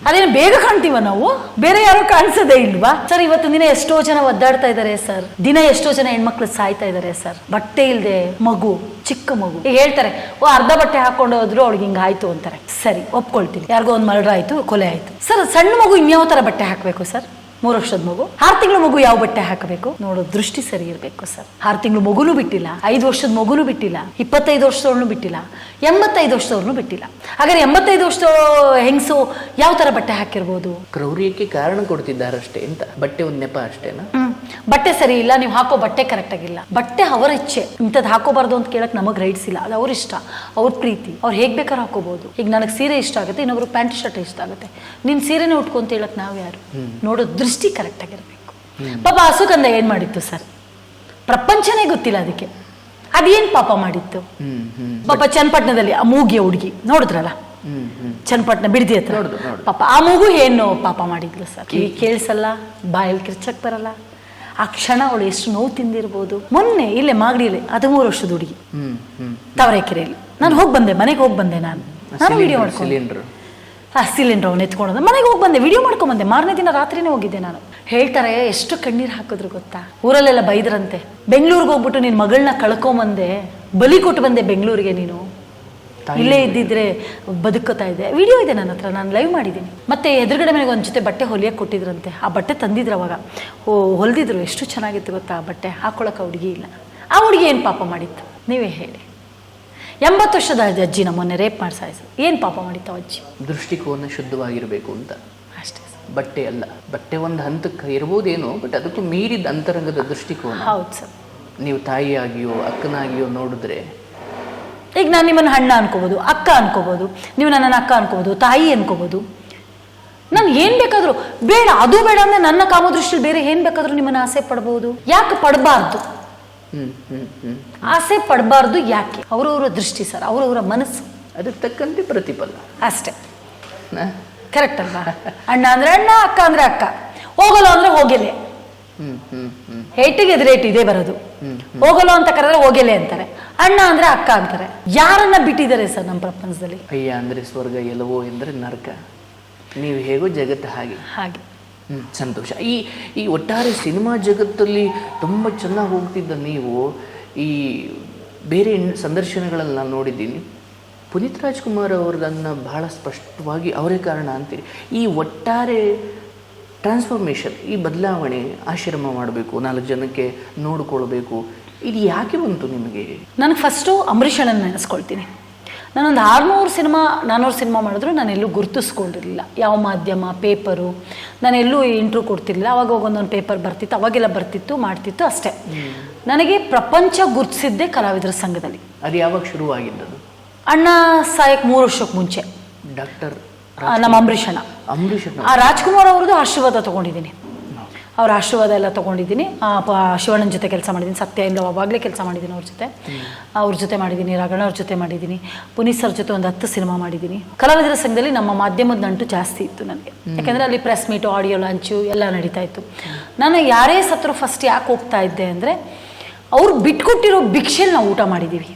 ಅದೇನು ಬೇಗ ಕಾಣ್ತೀವ ನಾವು? ಬೇರೆ ಯಾರು ಕಾಣಿಸೋದೇ ಇಲ್ವಾ? ಸರ್ ಇವತ್ತು ದಿನ ಎಷ್ಟೋ ಜನ ಒದ್ದಾಡ್ತಾ ಇದ್ದಾರೆ ಸರ್. ದಿನ ಎಷ್ಟೋ ಜನ ಹೆಣ್ಮಕ್ಳು ಸಾಯ್ತಾ ಇದ್ದಾರೆ ಸರ್. ಬಟ್ಟೆ ಇಲ್ಲದೆ ಮಗು, ಚಿಕ್ಕ ಮಗು. ಈಗ ಹೇಳ್ತಾರೆ, ಓ, ಅರ್ಧ ಬಟ್ಟೆ ಹಾಕೊಂಡು ಹೋದ್ರು ಅವ್ಳಿಗೆ ಹಿಂಗೆ ಆಯ್ತು ಅಂತಾರೆ. ಸರಿ, ಒಪ್ಕೊಳ್ತೀನಿ. ಯಾರಿಗೋ ಒಂದು ಮರ್ಡರ್ ಆಯ್ತು, ಕೊಲೆ ಆಯ್ತು. ಸರ್, ಸಣ್ಣ ಮಗು ಇನ್ಯಾವ ತರ ಬಟ್ಟೆ ಹಾಕಬೇಕು ಸರ್? ಮೂರು ವರ್ಷದ ಮಗು. ಆರು ತಿಂಗಳ ಮಗು ಯಾವ ಬಟ್ಟೆ ಹಾಕಬೇಕು? ನೋಡೋ ದೃಷ್ಟಿ ಸರಿ ಇರಬೇಕು ಸರ್. ಆರು ತಿಂಗಳು ಮಗುನು ಬಿಟ್ಟಿಲ್ಲ. ಐದು ವರ್ಷದ ಮಗುನು ಬಿಟ್ಟಿಲ್ಲ. ಇಪ್ಪತ್ತೈದು ವರ್ಷದವ್ರನ್ನು ಬಿಟ್ಟಿಲ್ಲ. ಎಂಬತ್ತೈದು ವರ್ಷದವ್ರನ್ನು ಬಿಟ್ಟಿಲ್ಲ. ಹಾಗಾದ್ರೆ ಎಂಬತ್ತೈದು ವರ್ಷ ಹೆಂಗಸು ಯಾವ ತರ ಬಟ್ಟೆ ಹಾಕಿರ್ಬೋದು? ಕ್ರೌರ್ಯಕ್ಕೆ ಕಾರಣ ಕೊಡ್ತಿದ್ದಾರೆ ಅಷ್ಟೇ ಅಂತ. ಬಟ್ಟೆ ಒಂದು ನೆಪ ಅಷ್ಟೇನಾ? ಬಟ್ಟೆ ಸರಿ ಇಲ್ಲ ನೀವು ಹಾಕೋ ಬಟ್ಟೆ ಕರೆಕ್ಟ್ ಆಗಿಲ್ಲ. ಬಟ್ಟೆ ಅವರ ಇಚ್ಛೆ. ಇಂಥದ್ದು ಹಾಕೋಬಾರ್ದು ಅಂತ ಕೇಳಕ್ ನಮಗೆ ರೈಟ್ಸ್ ಇಲ್ಲ. ಅದು ಅವ್ರ ಇಷ್ಟ. ಅವ್ರ ಪ್ರೀತಿ. ಅವ್ರು ಹೇಗ್ ಬೇಕಾದ್ರೂ ಹಾಕೋಬಹುದು ಈಗ ನನಗೆ ಸೀರೆ ಇಷ್ಟ ಆಗುತ್ತೆ ಇನ್ನೊಬ್ರು ಪ್ಯಾಂಟ್ ಶರ್ಟ್ ಇಷ್ಟ ಆಗುತ್ತೆ. ನಿನ್ ಸೀರೆನೇ ಉಟ್ಕೊಂತ ಹೇಳಕ್ ನಾವು ಯಾರು? ನೋಡೋ ದೃಷ್ಟಿ ಕರೆಕ್ಟ್ ಆಗಿರ್ಬೇಕು. ಪಾಪ ಹಸುಗಂಧ ಏನ್ ಮಾಡಿತ್ತು ಸರ್? ಪ್ರಪಂಚನೇ ಗೊತ್ತಿಲ್ಲ ಅದಕ್ಕೆ. ಅದೇನ್ ಪಾಪ ಮಾಡಿತ್ತು? ಪಾಪ ಚನ್ನಪಟ್ಟಣದಲ್ಲಿ ಆ ಮೂಗಿಯ ಹುಡುಗಿ. ನೋಡಿದ್ರಲ್ಲ? ಚನ್ನಪಟ್ಟಣ ಬಿಡದಿ ಹತ್ರ. ಪಾಪ ಆ ಮೂಗು ಏನು ಪಾಪ ಮಾಡಿದ್ಲು ಸರ್? ಕಿವಿ ಕೇಳಿಸಲ್ಲ ಬಾಯಲ್ಲಿ ಕಿರ್ಚಕ್ ಬರಲ್ಲ. ಆ ಕ್ಷಣ ಅವಳು ಎಷ್ಟು ನೋವು ತಿಂದಿರ್ಬೋದು. ಮೊನ್ನೆ ಇಲ್ಲೇ ಮಾಗಡಿಯಲ್ಲಿ ಹದಿಮೂರು ವರ್ಷದ ಹುಡುಗಿ. ತಾವರೆಕೆರೆಯಲ್ಲಿ. ನಾನು ಹೋಗಿ ಬಂದೆ ಮನೆಗೆ ಹೋಗಿ ಬಂದೆ ನಾನು. ನಾನು ವಿಡಿಯೋ ಮಾಡ್ಕೊಂಡು. ಆ ಸಿಲಿಂಡರ್ ಅವ್ನು ಎತ್ಕೊಂಡು ಮನೆಗೆ ಹೋಗಿ ಬಂದೆ ವಿಡಿಯೋ ಮಾಡ್ಕೊಂಡು ಬಂದೆ. ಮಾರನೇ ದಿನ ರಾತ್ರಿನೇ ಹೋಗಿದ್ದೆ ನಾನು. ಹೇಳ್ತಾರೆ ಎಷ್ಟು ಕಣ್ಣೀರು ಹಾಕಿದ್ರು ಗೊತ್ತಾ? ಊರಲ್ಲೆಲ್ಲ ಬೈದ್ರಂತೆ. ಬೆಂಗಳೂರಿಗೆ ಹೋಗ್ಬಿಟ್ಟು ನಿನ್ನ ಮಗಳನ್ನ ಕಳ್ಕೊಂಬಂದೆ ಬಲಿ ಕೊಟ್ಟು ಬಂದೆ ಬೆಂಗಳೂರಿಗೆ ನೀನು. ಇಲ್ಲೇ ಇದ್ದಿದ್ರೆ ಬದುಕೋತಾ ಇದೆ. ವಿಡಿಯೋ ಇದೆ ನನ್ನ ಹತ್ರ ನಾನು ಲೈವ್ ಮಾಡಿದ್ದೀನಿ. ಮತ್ತೆ ಎದುರುಗಡೆ ಮನೆಗೆ ಒಂದು ಜೊತೆ ಬಟ್ಟೆ ಹೊಲಿಯಕ್ಕೆ ಕೊಟ್ಟಿದ್ರಂತೆ. ಆ ಬಟ್ಟೆ ತಂದಿದ್ರು ಅವಾಗ. ಓ ಹೊಲ್ದಿದ್ರು ಎಷ್ಟು ಚೆನ್ನಾಗಿತ್ತು ಗೊತ್ತಾ ಆ ಬಟ್ಟೆ? ಹಾಕೊಳಕ್ಕೆ ಹುಡುಗಿ ಇಲ್ಲ. ಆ ಹುಡುಗಿ ಏನು ಪಾಪ ಮಾಡಿತ್ತು? ನೀವೇ ಹೇಳಿ. ಎಂಬತ್ತು ವರ್ಷದ ಅಜ್ಜಿ ಮೊನ್ನೆ ರೇಪ್ ಮಾಡಿ ಸಾಯಿಸು. ಏನು ಪಾಪ ಮಾಡಿತ್ತು ಅಜ್ಜಿ? ದೃಷ್ಟಿಕೋನ ಶುದ್ಧವಾಗಿರಬೇಕು ಅಂತ. ಅಷ್ಟೇ ಬಟ್ಟೆ ಅಲ್ಲ. ಬಟ್ಟೆ ಒಂದು ಹಂತಕ್ಕೆ ಇರ್ಬೋದೇನೋ ಬಟ್ ಅದಕ್ಕೂ ಮೀರಿದ ಅಂತರಂಗದ ದೃಷ್ಟಿಕೋನ. ಹೌದು ಸರ್. ನೀವು ತಾಯಿಯಾಗಿಯೋ ಅಕ್ಕನಾಗಿಯೋ ನೋಡಿದ್ರೆ ಈಗ ನಾನು ನಿಮ್ಮನ್ನು ಅಣ್ಣ ಅನ್ಕೋಬೋದು ಅಕ್ಕ ಅನ್ಕೋಬೋದು ನೀವು ನನ್ನನ್ನು ಅಕ್ಕ ಅನ್ಕೋಬೋದು ತಾಯಿ ಅನ್ಕೋಬೋದು. ನಾನು ಏನು ಬೇಕಾದರೂ ಬೇಡ ಅದು ಬೇಡ ಅಂದರೆ ನನ್ನ ಕಾಮದೃಷ್ಟಿಯಲ್ಲಿ ಬೇರೆ ಏನು ಬೇಕಾದರೂ ನಿಮ್ಮನ್ನು ಆಸೆ ಪಡ್ಬೋದು. ಯಾಕೆ ಪಡಬಾರ್ದು? ಆಸೆ ಪಡಬಾರ್ದು ಯಾಕೆ? ಅವರವರ ದೃಷ್ಟಿ ಸರ್ ಅವರವರ ಮನಸ್ಸು. ಅದಕ್ಕೆ ತಕ್ಕಂತೆ ಪ್ರತಿಫಲ. ಅಷ್ಟೇ? ಕರೆಕ್ಟ್ ಅಲ್ವಾ? ಅಣ್ಣ ಅಂದ್ರೆ ಅಣ್ಣ ಅಕ್ಕ ಅಂದ್ರೆ ಅಕ್ಕ. ಹೋಗಲ್ಲ ಅಂದ್ರೆ ಹೋಗಿಲ್ಲೇ ಹ್ಮ್ ಹ್ಮ್ ಹ್ಮ್. ಹೇಟಿಗೆ ಎದುರೇಟ್ ಇದೇ ಬರೋದು. ಹೋಗಲ್ಲ ಅಂತ ಕರೆದ್ರೆ ಹೋಗಿಲ್ಲೇ ಅಂತಾರೆ. ಅಣ್ಣ ಅಂದ್ರೆ ಅಕ್ಕ ಅಂತಾರೆ. ಯಾರನ್ನ ಬಿಟ್ಟಿದ್ದಾರೆ ಸರ್ ನಮ್ಮ ಪ್ರಪಂಚದಲ್ಲಿ? ಅಯ್ಯ ಅಂದ್ರೆ ಸ್ವರ್ಗ ಎಲ್ಲವೋ ಎಂದ್ರೆ ನರಕ. ನೀವು ಹೇಗೋ ಜಗತ್ತು ಹಾಗೆ. ಹಾಗೆ. ಹ್ಮ್, ಸಂತೋಷ. ಈ ಈ ಒಟ್ಟಾರೆ ಸಿನಿಮಾ ಜಗತ್ತಲ್ಲಿ ತುಂಬ ಚೆನ್ನಾಗಿ ಹೋಗ್ತಿದ್ದ ನೀವು ಈ ಬೇರೆ ಸಂದರ್ಶನಗಳಲ್ಲಿ ನಾನು ನೋಡಿದ್ದೀನಿ. ಪುನೀತ್ ರಾಜ್ಕುಮಾರ್ ಅವ್ರದನ್ನು ಬಹಳ ಸ್ಪಷ್ಟವಾಗಿ ಅವರೇ ಕಾರಣ ಅಂತೀರಿ. ಈ ಒಟ್ಟಾರೆ ಟ್ರಾನ್ಸ್ಫಾರ್ಮೇಷನ್ ಈ ಬದಲಾವಣೆ ಆಶ್ರಮ ಮಾಡಬೇಕು ನಾಲ್ಕು ಜನಕ್ಕೆ ನೋಡಿಕೊಳ್ಬೇಕು ಇದು ಯಾಕೆ ಬಂತು ನಿಮಗೆ? ನನಗೆ ಫಸ್ಟು ಅಂಬರೀಷಣ್ಣನ ನೆನೆಸ್ಕೊಳ್ತೀನಿ. ನಾನೊಂದು ಆರುನೂರು ಸಿನಿಮಾ ನಾನ್ನೂರು ಸಿನಿಮಾ ಮಾಡಿದ್ರು ನಾನು ಎಲ್ಲೂ ಗುರುತಿಸ್ಕೊಂಡಿರಲಿಲ್ಲ. ಯಾವ ಮಾಧ್ಯಮ ಪೇಪರು ನಾನೆಲ್ಲೂ ಇಂಟ್ರೂ ಕೊಡ್ತಿರ್ಲಿಲ್ಲ. ಅವಾಗ ಒಂದೊಂದು ಪೇಪರ್ ಬರ್ತಿತ್ತು ಅವಾಗೆಲ್ಲ ಬರ್ತಿತ್ತು ಮಾಡ್ತಿತ್ತು ಅಷ್ಟೇ. ನನಗೆ ಪ್ರಪಂಚ ಗುರುತಿಸಿದ್ದೆ ಕಲಾವಿದರ ಸಂಘದಲ್ಲಿ. ಅದು ಯಾವಾಗ ಶುರುವಾಗಿದ್ದದು? ಅಣ್ಣ ಸಾಯಕ್ ಮೂರು ವರ್ಷಕ್ಕೆ ಮುಂಚೆ. ಡಾಕ್ಟರ್ ನಮ್ಮ ಅಂಬರೀಷಣ್ಣ ಅಂಬರೀಷ್ ಆ ರಾಜ್ಕುಮಾರ್ ಅವ್ರದ್ದು ಆಶೀರ್ವಾದ ತಗೊಂಡಿದ್ದೀನಿ. ಅವ್ರ ಆಶೀರ್ವಾದ ಎಲ್ಲ ತಗೊಂಡಿದ್ದೀನಿ. ಶಿವಣ್ಣನ ಜೊತೆ ಕೆಲಸ ಮಾಡಿದ್ದೀನಿ. ಸತ್ಯ ಇಲ್ಲ ಅವಾಗಲೇ ಕೆಲಸ ಮಾಡಿದ್ದೀನಿ ಅವ್ರ ಜೊತೆ. ಅವ್ರ ಜೊತೆ ಮಾಡಿದ್ದೀನಿ ರಾಘಣ್ಣ ಅವ್ರ ಜೊತೆ ಮಾಡಿದ್ದೀನಿ. ಪುನೀತ್ ಸರ್ ಜೊತೆ ಒಂದು ಹತ್ತು ಸಿನಿಮಾ ಮಾಡಿದ್ದೀನಿ. ಕಲಾವಿದರ ಸಂಘದಲ್ಲಿ ನಮ್ಮ ಮಾಧ್ಯಮದ ನಂಟು ಜಾಸ್ತಿ ಇತ್ತು ನನಗೆ. ಯಾಕೆಂದರೆ ಅಲ್ಲಿ ಪ್ರೆಸ್ ಮೀಟು ಆಡಿಯೋ ಲಂಚು ಎಲ್ಲ ನಡೀತಾ ಇತ್ತು. ನಾನು ಯಾರೇ ಸತ್ರು ಫಸ್ಟ್ ಯಾಕೆ ಹೋಗ್ತಾ ಇದ್ದೆ ಅಂದರೆ ಅವ್ರು ಬಿಟ್ಕೊಟ್ಟಿರೋ ಭಿಕ್ಷೆಲಿ ನಾವು ಊಟ ಮಾಡಿದ್ದೀವಿ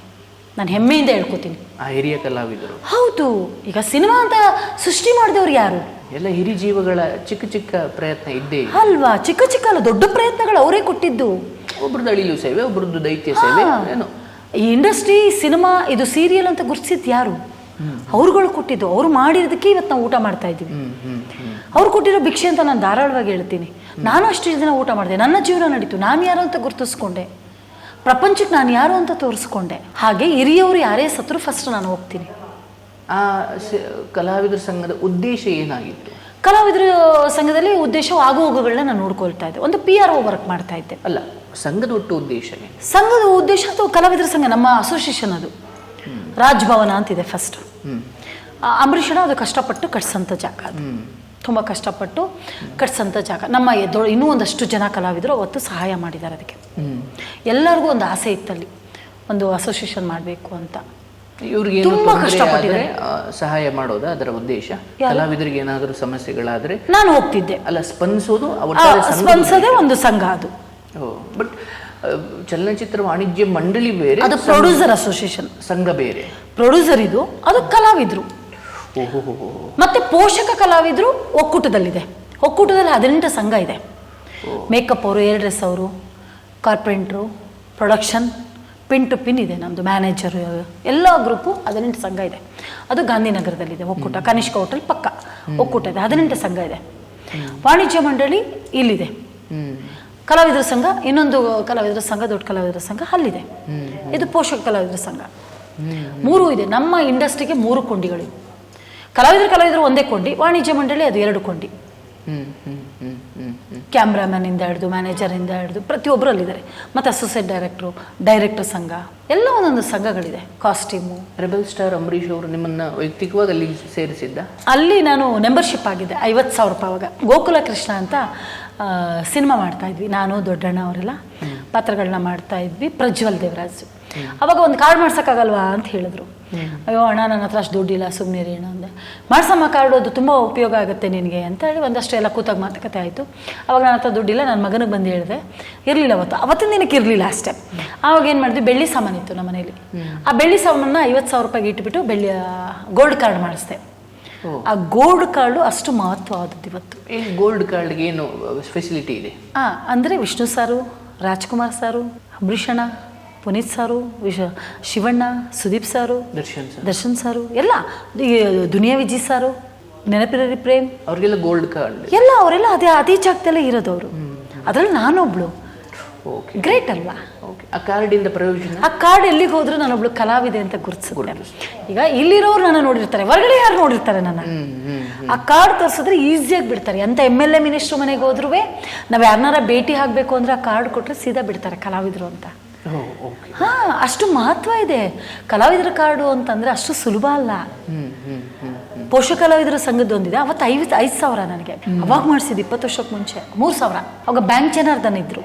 ನಾನು ಹೆಮ್ಮೆಯಿಂದ ಹೇಳ್ಕೊತೀನಿ. ಆ ಹಿರಿಯ ಕಲಾವಿದರು. ಹೌದು ಈಗ ಸಿನಿಮಾ ಅಂತ ಸೃಷ್ಟಿ ಮಾಡಿದವರು ಯಾರು? ಎಲ್ಲ ಹಿರಿ ಜೀವಗಳ ಚಿಕ್ಕ ಚಿಕ್ಕ ಪ್ರಯತ್ನ ಇದ್ದೇ ಇದೆ. ಅಲ್ವಾ ಚಿಕ್ಕ ಚಿಕ್ಕ ಅಲ್ಲ ದೊಡ್ಡ ಪ್ರಯತ್ನಗಳು ಅವರೇ ಕೊಟ್ಟಿದ್ದು. ಒಬ್ರದ್ದು ಅಳಿಲು ಸೇವೆ ಒಬ್ರದ್ದು ದೈತ್ಯ ಸೇವೆ ಏನು ಏನೋ? ಈ ಇಂಡಸ್ಟ್ರಿ ಸಿನಿಮಾ ಇದು ಸೀರಿಯಲ್ ಅಂತ ಗುರುತಿಸಿದ್ ಯಾರು? ಅವ್ರುಗಳು ಕೊಟ್ಟಿದ್ದು. ಅವ್ರು ಮಾಡಿರೋದಕ್ಕೆ ಇವತ್ತು ನಾವು ಊಟ ಮಾಡ್ತಾ ಇದ್ದೀವಿ. ಹ್ಮ್ ಹ್ಮ್ ಹ್ಮ್. ಅವ್ರು ಕೊಟ್ಟಿರೋ ಭಿಕ್ಷೆ ಅಂತ ನಾನು ಧಾರಾಳವಾಗಿ ಹೇಳ್ತೀನಿ. ನಾನು ಅಷ್ಟು ದಿನ ಊಟ ಮಾಡಿದೆ. ನನ್ನ ಜೀವನ ನಡೀತು. ನಾನು ಯಾರು ಅಂತ ಗುರುತಿಸ್ಕೊಂಡೆ. ಪ್ರಪಂಚಕ್ಕೆ ನಾನು ಯಾರು ಅಂತ ತೋರಿಸ್ಕೊಂಡೆ. ಹಾಗೆ ಹಿರಿಯವರು ಯಾರೇ ಸತ್ರು ಫಸ್ಟ್ ನಾನು ಹೋಗ್ತೀನಿ. ಆ ಕಲಾವಿದರ ಸಂಘದ ಉದ್ದೇಶ ಏನಾಗಿತ್ತು? ಕಲಾವಿದರ ಸಂಘದಲ್ಲಿ ಉದ್ದೇಶ ಆಗು ಹೋಗುಗಳನ್ನ ನಾನು ನೋಡ್ಕೊಳ್ತಾ ಇದ್ದೆ. ಒಂದು ಪಿ ಆರ್ ಒ ವರ್ಕ್ ಮಾಡ್ತಾ ಇದ್ದೆ. ಅಲ್ಲ ಸಂಘದ ಒಟ್ಟು ಉದ್ದೇಶ ಸಂಘದ ಉದ್ದೇಶ ಅಥವಾ ಕಲಾವಿದರ ಸಂಘ ನಮ್ಮ ಅಸೋಸಿಯೇಷನ್ ಅದು. ರಾಜ್ಭವನ ಅಂತಿದೆ ಫಸ್ಟ್ ಅಂಬರೀಷಣ ಅದು ಕಷ್ಟಪಟ್ಟು ಕಟ್ಸಂತ ಜಾಗ ಅದು. ತುಂಬ ಕಷ್ಟಪಟ್ಟು ಕಟ್ಸಂಥ ಜಾಗ. ನಮ್ಮ ಎದ್ದೊ ಇನ್ನೂ ಒಂದಷ್ಟು ಜನ ಕಲಾವಿದರು ಅವತ್ತು ಸಹಾಯ ಮಾಡಿದ್ದಾರೆ ಅದಕ್ಕೆ. ಎಲ್ಲರಿಗೂ ಒಂದು ಆಸೆ ಇತ್ತಲ್ಲಿ. ಒಂದು ಅಸೋಸಿಯೇಷನ್ ಮಾಡಬೇಕು ಅಂತ. ಇವ್ರಿಗೆ ತುಂಬಾ ಕಷ್ಟಪಟ್ಟಿದ್ದಾರೆ. ಸಹಾಯ ಮಾಡೋದು ಅದರ ಉದ್ದೇಶ? ಕಲಾವಿದರಿಗೆ ಏನಾದರೂ ಸಮಸ್ಯೆಗಳಾದ್ರೆ ನಾನು ಹೋಗ್ತಿದ್ದೆ. ಅಲ್ಲ ಸ್ಪಂದಿಸೋದು ಸ್ಪಂದಿಸೋದೇ ಒಂದು ಸಂಘ ಅದು. ಬಟ್ ಚಲನಚಿತ್ರ ವಾಣಿಜ್ಯ ಮಂಡಳಿ ಬೇರೆ ಅದು ಪ್ರೊಡ್ಯೂಸರ್ ಅಸೋಸಿಯೇಷನ್ ಸಂಘ ಬೇರೆ. ಪ್ರೊಡ್ಯೂಸರ್ ಇದು ಅದು ಕಲಾವಿದರು. ಮತ್ತೆ ಪೋಷಕ ಕಲಾವಿದರು ಒಕ್ಕೂಟದಲ್ಲಿದೆ. ಒಕ್ಕೂಟದಲ್ಲಿ ಹದಿನೆಂಟು ಸಂಘ ಇದೆ. ಮೇಕಪ್ ಅವರು, ಏರ್ ಡ್ರೆಸ್ ಅವರು, ಕಾರ್ಪೆಂಟ್ರು, ಪ್ರೊಡಕ್ಷನ್, ಪಿನ್ ಟು ಪಿನ್ ಇದೆ ನಮ್ಮದು ಮ್ಯಾನೇಜರು, ಎಲ್ಲ ಗ್ರೂಪು ಹದಿನೆಂಟು ಸಂಘ ಇದೆ. ಅದು ಗಾಂಧಿನಗರದಲ್ಲಿದೆ ಒಕ್ಕೂಟ ಕನಿಷ್ಕ ಹೋಟೆಲ್ ಪಕ್ಕ ಒಕ್ಕೂಟ ಇದೆ, ಹದಿನೆಂಟು ಸಂಘ ಇದೆ. ವಾಣಿಜ್ಯ ಮಂಡಳಿ ಇಲ್ಲಿದೆ. ಕಲಾವಿದರ ಸಂಘ, ಇನ್ನೊಂದು ಕಲಾವಿದರ ಸಂಘ, ದೊಡ್ಡ ಕಲಾವಿದರ ಸಂಘ ಅಲ್ಲಿದೆ. ಇದು ಪೋಷಕ ಕಲಾವಿದರ ಸಂಘ. ಮೂರು ಇದೆ. ನಮ್ಮ ಇಂಡಸ್ಟ್ರಿಗೆ ಮೂರು ಕೊಂಡಿಗಳಿವೆ. ಕಲಾವಿದರು ಕಲಾವಿದರು ಒಂದೇ ಕೊಂಡಿ ವಾಣಿಜ್ಯ ಮಂಡಳಿ ಅದು ಎರಡು ಕೊಂಡಿ. ಕ್ಯಾಮ್ರಾಮನ್ ಇಂದ ಹಿಡಿದು ಮ್ಯಾನೇಜರ್ ಇಂದ ಕ್ಯಾಮ್ರಾಮನ್ನಿಂದ ಹಿಡಿದು ಮ್ಯಾನೇಜರಿಂದ ಹಿಡಿದು ಪ್ರತಿಯೊಬ್ಬರು ಅಲ್ಲಿದ್ದಾರೆ. ಮತ್ತು ಅಸೋಸಿಯೇಟ್ ಡೈರೆಕ್ಟ್ರು ಡೈರೆಕ್ಟರ್ ಸಂಘ ಎಲ್ಲ ಒಂದೊಂದು ಸಂಘಗಳಿದೆ. ಕಾಸ್ಟ್ಯೂಮು ರೆಬಲ್ ಸ್ಟಾರ್ ಅಂಬರೀಶ್ ಅವರು ನಿಮ್ಮನ್ನ ವೈಯಕ್ತಿಕವಾಗಿ ಅಲ್ಲಿ ಸೇರಿಸಿದ್ದ? ಅಲ್ಲಿ ನಾನು ಮೆಂಬರ್ಶಿಪ್ ಆಗಿದ್ದೆ ಐವತ್ತು ಸಾವಿರ ರೂಪಾಯಿ ಅವಾಗ. ಗೋಕುಲ ಕೃಷ್ಣ ಅಂತ ಸಿನಿಮಾ ಮಾಡ್ತಾ ಇದ್ವಿ. ನಾನು, ದೊಡ್ಡಣ್ಣ ಅವರೆಲ್ಲ ಪಾತ್ರಗಳನ್ನ ಮಾಡ್ತಾ ಇದ್ವಿ. ಪ್ರಜ್ವಲ್ ದೇವರಾಜ್. ಅವಾಗ ಒಂದು ಕಾರ್ಡ್ ಮಾಡ್ಸೋಕ್ಕಾಗಲ್ವಾ ಅಂತ ಹೇಳಿದ್ರು. ಅಯ್ಯೋ, ಅಣ್ಣ, ನನ್ನ ಹತ್ರ ಅಷ್ಟು ದುಡ್ಡಿಲ್ಲ ಸುಮ್ಮನೆ ರೀ ಅಣ್ಣ ಅಂದೆ. ಮಾಡ್ಸಮ್ಮ ಕಾರ್ಡು ಅದು ತುಂಬ ಉಪಯೋಗ ಆಗುತ್ತೆ ನಿನಗೆ ಅಂತ ಹೇಳಿ ಒಂದಷ್ಟು ಎಲ್ಲ ಕೂತಾಗ ಮಾತುಕತೆ ಆಯಿತು. ಅವಾಗ ನನ್ನ ಹತ್ರ ದುಡ್ಡಿಲ್ಲ ನನ್ನ ಮಗನಿಗೆ ಬಂದು ಹೇಳಿದೆ, ಇರಲಿಲ್ಲ ಅವತ್ತು. ಅವತ್ತಿನ ದಿನಕ್ಕೆ ಇರಲಿಲ್ಲ ಅಷ್ಟೇ. ಆವಾಗ ಏನು ಮಾಡಿದ್ವಿ? ಬೆಳ್ಳಿ ಸಾಮಾನಿತ್ತು ನಮ್ಮ ಮನೇಲಿ. ಆ ಬೆಳ್ಳಿ ಸಾಮಾನನ್ನ ಐವತ್ತು ಸಾವಿರ ರೂಪಾಯಿಗೆ ಇಟ್ಬಿಟ್ಟು ಬೆಳ್ಳಿ ಗೋಲ್ಡ್ ಕಾರ್ಡ್ ಮಾಡಿಸ್ದೆ. ಆ ಗೋಲ್ಡ್ ಕಾರ್ಡ್ ಅಷ್ಟು ಮಹತ್ವ ಆದದ್ದು ಇವತ್ತು ಗೋಲ್ಡ್ ಕಾರ್ಡ್ಗೆ ಏನು ಫೆಸಿಲಿಟಿ ಇದೆ? ಆ ಅಂದರೆ ವಿಷ್ಣು ಸಾರು ರಾಜ್ಕುಮಾರ್ ಸಾರು ಅಭಿಷಣ ಪುನೀತ್ ಸಾರು ವಿಶ ಶಿವಣ್ಣ ಸುದೀಪ್ ಸಾರು ದರ್ಶನ್ ದರ್ಶನ್ ಸಾರು ಎಲ್ಲ. ದುನಿಯಾ ವಿಜಿ ಸಾರು ನೆನಪಿರಲಿ ಪ್ರೇಮ್. ಅವ್ರಿಗೆಲ್ಲ ಗೋಲ್ಡ್ ಕಾರ್ಡ್. ಎಲ್ಲ ಅವರೆಲ್ಲ ಅದೇ ಅದೇ ಜಾಗದಲ್ಲೇ ಇರೋದು ಅವರು. ಅದರಲ್ಲಿ ನಾನೊಬ್ಳು. ಓಕೆ ಗ್ರೇಟ್ ಅಲ್ವಾ? ಆ ಕಾರ್ಡಿಂದ ಪ್ರಯೋಜನ? ಆ ಕಾರ್ಡ್ ಎಲ್ಲಿಗೆ ಹೋದ್ರೂ ನಾನೊಬ್ಳು ಕಲಾವಿದೆ ಅಂತ ಗುರುತಿಸುತ್ತೆ ಈಗ ಇಲ್ಲಿರೋರು ನನ್ನ ನೋಡಿರ್ತಾರೆ ಹೊರಗಡೆ ಯಾರು ನೋಡಿರ್ತಾರೆ ನನ್ನ? ಆ ಕಾರ್ಡ್ ತೋರಿಸಿದ್ರೆ ಈಸಿಯಾಗಿ ಬಿಡ್ತಾರೆ. ಎಂತ ಎಂ ಎಲ್ ಎ ಮಿನಿಸ್ಟ್ರು ಮನೆಗೆ ಹೋದ್ರು ನಾವು ಯಾರನ್ನಾರ ಭೇಟಿ ಆಗಬೇಕು ಅಂದ್ರೆ ಆ ಕಾರ್ಡ್ ಕೊಟ್ಟರೆ ಸೀದಾ ಬಿಡ್ತಾರೆ ಕಲಾವಿದರು ಅಂತ. ಹಾ ಅಷ್ಟು ಮಹತ್ವ ಇದೆ. ಕಲಾವಿದರ ಕಾರ್ಡು ಅಂತಂದ್ರೆ ಅಷ್ಟು ಸುಲಭ ಅಲ್ಲ. ಪೋಷಕ ಕಲಾವಿದರ ಸಂಘದೊಂದಿದೆ ಅವತ್ತು ಐವತ್ತು ಐದು ಸಾವಿರ ನನಗೆ. ಅವಾಗ ಮಾಡಿಸಿದ್ದು ಇಪ್ಪತ್ತು ವರ್ಷಕ್ಕೆ ಮುಂಚೆ. ಮೂರು ಸಾವಿರ. ಅವಾಗ ಬ್ಯಾಂಕ್ ಜನಾರ್ದನ ಇದ್ರು.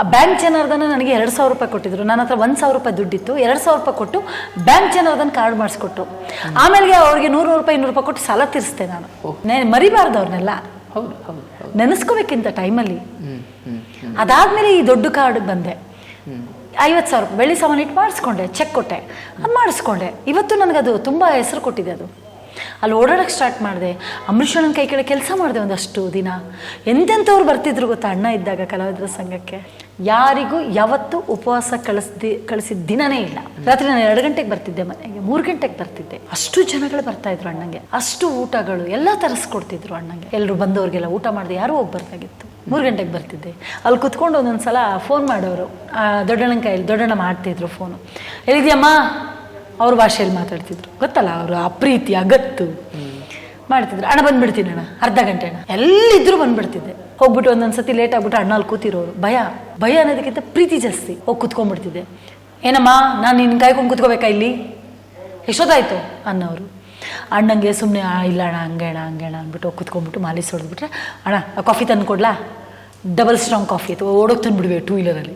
ಆ ಬ್ಯಾಂಕ್ ಜನಾರ್ದನ ನನಗೆ ಎರಡು ಸಾವಿರ ರೂಪಾಯಿ ಕೊಟ್ಟಿದ್ರು. ನನ್ನ ಹತ್ರ ಒಂದು ಸಾವಿರ ರೂಪಾಯಿ ದುಡ್ಡಿತ್ತು. ಎರಡು ಸಾವಿರ ರೂಪಾಯಿ ಕೊಟ್ಟು ಬ್ಯಾಂಕ್ ಜನಾರ್ದನ್ ಕಾರ್ಡ್ ಮಾಡಿಸ್ಕೊಟ್ಟು ಆಮೇಲೆ ಅವ್ರಿಗೆ ನೂರು ರೂಪಾಯಿ ಇನ್ನೂರು ರೂಪಾಯಿ ಕೊಟ್ಟು ಸಾಲ ತೀರಿಸ್ತೆ ನಾನು. ಮರಿಬಾರ್ದು ಅವ್ರನ್ನೆಲ್ಲ. ಹೌದು ಹೌದು ಹೌದು. ನೆನೆಸ್ಕೋಬೇಕಿಂತ ಟೈಮಲ್ಲಿ ಅದಾದ್ಮೇಲೆ ಈ ದೊಡ್ಡ ಕಾರ್ಡ್ ಬಂದೆ. ಐವತ್ತು ಸಾವಿರ ರೂಪಾಯಿ. ಬೆಳ್ಳಿ ಸಾಮಾನು ಇಟ್ಟು ಮಾಡಿಸ್ಕೊಂಡೆ ಚೆಕ್ ಕೊಟ್ಟೆ. ಅದು ಮಾಡಿಸ್ಕೊಂಡೆ. ಇವತ್ತು ನನಗದು ತುಂಬ ಹೆಸರು ಕೊಟ್ಟಿದೆ ಅದು. ಅಲ್ಲಿ ಓಡಾಡಕ್ಕೆ ಸ್ಟಾರ್ಟ್ ಮಾಡಿದೆ. ಅಂಬರೀಷಣ್ಣನ ಕೈ ಕೆಳಗೆ ಕೆಲಸ ಮಾಡಿದೆ ಒಂದಷ್ಟು ದಿನ. ಎಂತೆಂಥವ್ರು ಬರ್ತಿದ್ರು ಗೊತ್ತಾ ಅಣ್ಣ ಇದ್ದಾಗ ಕಲಾವಿದರ ಸಂಘಕ್ಕೆ? ಯಾರಿಗೂ ಯಾವತ್ತೂ ಉಪವಾಸ ಕಳಿಸ್ದಿ, ಕಳಿಸಿದ ದಿನನೇ ಇಲ್ಲ. ರಾತ್ರಿ ನಾನು ಎರಡು ಗಂಟೆಗೆ ಬರ್ತಿದ್ದೆ ಮನೆಗೆ, ಮೂರು ಗಂಟೆಗೆ ಬರ್ತಿದ್ದೆ. ಅಷ್ಟು ಜನಗಳು ಬರ್ತಾ ಇದ್ರು ಅಣ್ಣಂಗೆ. ಅಷ್ಟು ಊಟಗಳು, ಎಲ್ಲ ತರಿಸ್ಕೊಡ್ತಿದ್ರು ಅಣ್ಣಂಗೆ. ಎಲ್ಲರೂ ಬಂದವ್ರಿಗೆಲ್ಲ ಊಟ ಮಾಡಿದೆ, ಯಾರೂ ಹೋಗ್ಬಾರ್ದಾಗಿತ್ತು ಮೂರು ಗಂಟೆಗೆ ಬರ್ತಿದ್ದೆ. ಅಲ್ಲಿ ಕುತ್ಕೊಂಡು ಒಂದೊಂದು ಸಲ ಫೋನ್ ಮಾಡೋರು ದೊಡ್ಡಣ್ಣನ ಕೈಯಲ್ಲಿ ದೊಡ್ಡಣ್ಣ ಮಾಡ್ತಿದ್ರು ಫೋನು ಎಲ್ಲಿದ್ಯಮ್ಮ ಅವ್ರ ಭಾಷೆಯಲ್ಲಿ ಮಾತಾಡ್ತಿದ್ರು. ಗೊತ್ತಲ್ಲ, ಅವರು ಆ ಪ್ರೀತಿ ಅಗತ್ತು. ಮಾಡ್ತಿದ್ರು. ಅಣ್ಣ ಬಂದ್ಬಿಡ್ತೀನಿ ಅಣ್ಣ, ಅರ್ಧ ಗಂಟೆ ಅಣ್ಣ. ಎಲ್ಲಿದ್ರು ಬಂದ್ಬಿಡ್ತಿದ್ದೆ. ಹೋಗ್ಬಿಟ್ಟು ಒಂದೊಂದ್ಸತಿ ಲೇಟ್ ಆಗ್ಬಿಟ್ಟು ಅಣ್ಣ ಅಲ್ಲಿ ಕೂತಿರೋರು. ಭಯ ಭಯ ಅನ್ನೋದಕ್ಕಿಂತ ಪ್ರೀತಿ ಜಾಸ್ತಿ. ಹೋಗಿ ಕುತ್ಕೊಂಡ್ಬಿಡ್ತಿದ್ದೆ. ಏನಮ್ಮ, ನಾನು ನಿನ್ನ ಕಾಯ್ಕೊಂಡು ಕುತ್ಕೋಬೇಕಾ ಇಲ್ಲಿ? ಎಷ್ಟೊತ್ತಾಯ್ತು? ಅನ್ನೋರು. ಅಣ್ಣಂಗೆ ಸುಮ್ಮನೆ ಇಲ್ಲ ಅಣ್ಣ, ಹಂಗೆ ಅಣ್ಣ ಹಂಗೆ ಅಣ್ಣ, ಅಂದ್ಬಿಟ್ಟು ಹೋಗಿ ಕುತ್ಕೊಂಡ್ಬಿಟ್ಟು ಮಾಲೀಸ್ ಹೊಡೆದ್ಬಿಟ್ರೆ ಅಣ್ಣ ಕಾಫಿ ತಂದು ಕೊಡ್ಲಾ? ಡಬಲ್ ಸ್ಟ್ರಾಂಗ್ ಕಾಫಿ ಅಥವಾ ಓಡೋಗಿ ತಂದುಬಿಡ್ವೆ ಟೂ ವೀಲರಲ್ಲಿ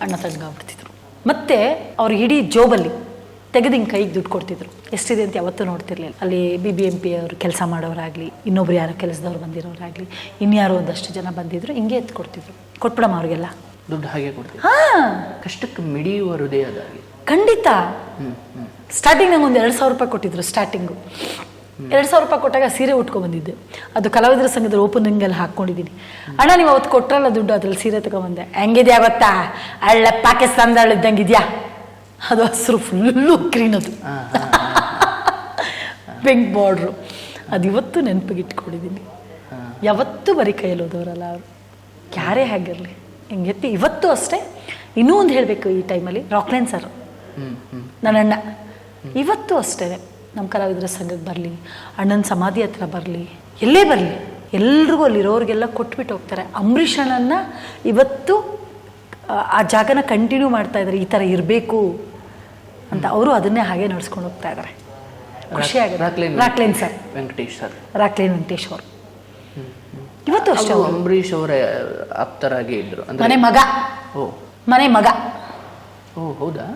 ಅಣ್ಣ ತಣ್ಣಗಾಗ್ಬಿಡ್ತಿದ್ರು ಮತ್ತು ಅವ್ರಿಗೆ ಇಡೀ ಜೋಬಲ್ಲಿ ತೆಗೆದು ಹಿಂಗೆ ಕೈಗೆ ದುಡ್ಡು ಕೊಡ್ತಿದ್ರು. ಎಷ್ಟಿದೆ ಅಂತ ಯಾವತ್ತೂ ನೋಡ್ತಿರ್ಲಿಲ್ಲ. ಅಲ್ಲಿ ಬಿ ಬಿ ಎಂ ಪಿ ಅವರು ಕೆಲಸ ಮಾಡೋರಾಗಲಿ ಇನ್ನೊಬ್ರು ಯಾರೋ ಕೆಲಸದವ್ರು ಬಂದಿರೋರಾಗಲಿ ಇನ್ಯಾರೋ ಒಂದಷ್ಟು ಜನ ಬಂದಿದ್ರು ಹಿಂಗೆ ಎತ್ತು ಕೊಡ್ತಿದ್ರು. ಕೊಟ್ಬಿಡಮ್ಮ ಅವ್ರಿಗೆಲ್ಲ. ದುಡ್ಡು ಹಾಗೆ ಕೊಡ್ತೀವಿ ಹಾಂ. ಕಷ್ಟಕ್ಕೆ ಮಿಡಿಯುವ ಹೃದಯದಾಗಿ ಖಂಡಿತ. ಸ್ಟಾರ್ಟಿಂಗ್ ನಂಗೆ ಒಂದು ಎರಡು ಸಾವಿರ ರೂಪಾಯಿ ಕೊಟ್ಟಿದ್ರು ಸ್ಟಾರ್ಟಿಂಗು ಎರಡು ಸಾವಿರ ರೂಪಾಯಿ ಕೊಟ್ಟಾಗ ಸೀರೆ ಉಟ್ಕೊಂಡ್ಬಂದಿದ್ದೆ ಅದು ಕಲಾವಿದರ ಸಂಘದ ಓಪನಿಂಗಲ್ಲಿ ಹಾಕ್ಕೊಂಡಿದ್ದೀನಿ ಅಣ್ಣ ನೀವು ಅವತ್ತು ಕೊಟ್ಟರಲ್ಲ ದುಡ್ಡು ಅದ್ರಲ್ಲಿ ಸೀರೆ ತಗೊಂಬಂದೆ. ಹೆಂಗಿದ್ಯಾ ಗೊತ್ತಾ? ಅಳ್ಳ ಪಾಕಿಸ್ತಾನದ ಇದ್ದಂಗೆ ಇದೆಯಾ ಅದು ಹಸಿರು ಫುಲ್ಲು ಗ್ರೀನ್ ಅದು. Pink border. ಅದು ಇವತ್ತು ನೆನಪಿಗೆ ಇಟ್ಕೊಂಡಿದ್ದೀನಿ. ಯಾವತ್ತೂ ಬರೀ ಕೈಯಲ್ಲಿ ಹೋದವರಲ್ಲ ಅವರು. ಯಾರೇ ಆಗಿರಲಿ ಹೆಂಗೆ ಇವತ್ತು ಅಷ್ಟೇ. ಇನ್ನೂ ಒಂದು ಹೇಳಬೇಕು ಈ ಟೈಮಲ್ಲಿ ರಾಕ್ಲೈನ್ ಸರ್. ನನ್ನ ಅಣ್ಣ ಇವತ್ತು ಅಷ್ಟೇ. ನಮ್ಮ ಕಲಾವಿದರ ಸಂಘಕ್ಕೆ ಬರಲಿ ಅಣ್ಣನ ಸಮಾಧಿ ಹತ್ರ ಬರಲಿ ಎಲ್ಲೇ ಬರಲಿ. ಎಲ್ರಿಗೂ ಅಲ್ಲಿರೋರಿಗೆಲ್ಲ ಕೊಟ್ಬಿಟ್ಟು ಹೋಗ್ತಾರೆ. ಅಂಬರೀಷ್ ಅಣ್ಣನ ಇವತ್ತು ಆ- ಆ ಜಾಗನ ಕಂಟಿನ್ಯೂ ಮಾಡ್ತಾ ಇದ್ದಾರೆ ಈ ಥರ ಇರಬೇಕು. ಅಂತ ಅವರು ಅದನ್ನೇ ಹಾಗೆ ನಡ್ಸ್ಕೊಂಡು ಹೋಗ್ತಾ ಇದ್ದಾರೆ ಖುಷಿ ಆಗಿದೆ ರಾಕ್ಲೈನ್ ಸರ್. ವೆಂಕಟೇಶ್ ಸರ್. ರಾಕ್ಲೈನ್ ವೆಂಕಟೇಶ್ ಅವರು. ಇವತ್ತು ಅಷ್ಟೇ ಅಂಬರೀಶ್ ಅಂಬರೀಷ್ ಅವರ ಆಪ್ತರಾಗಿ ಇದ್ರು. ಮನೆ ಮಗ. ಓ. ಮನೆ ಮಗ. ಓ ಹೌದಾ?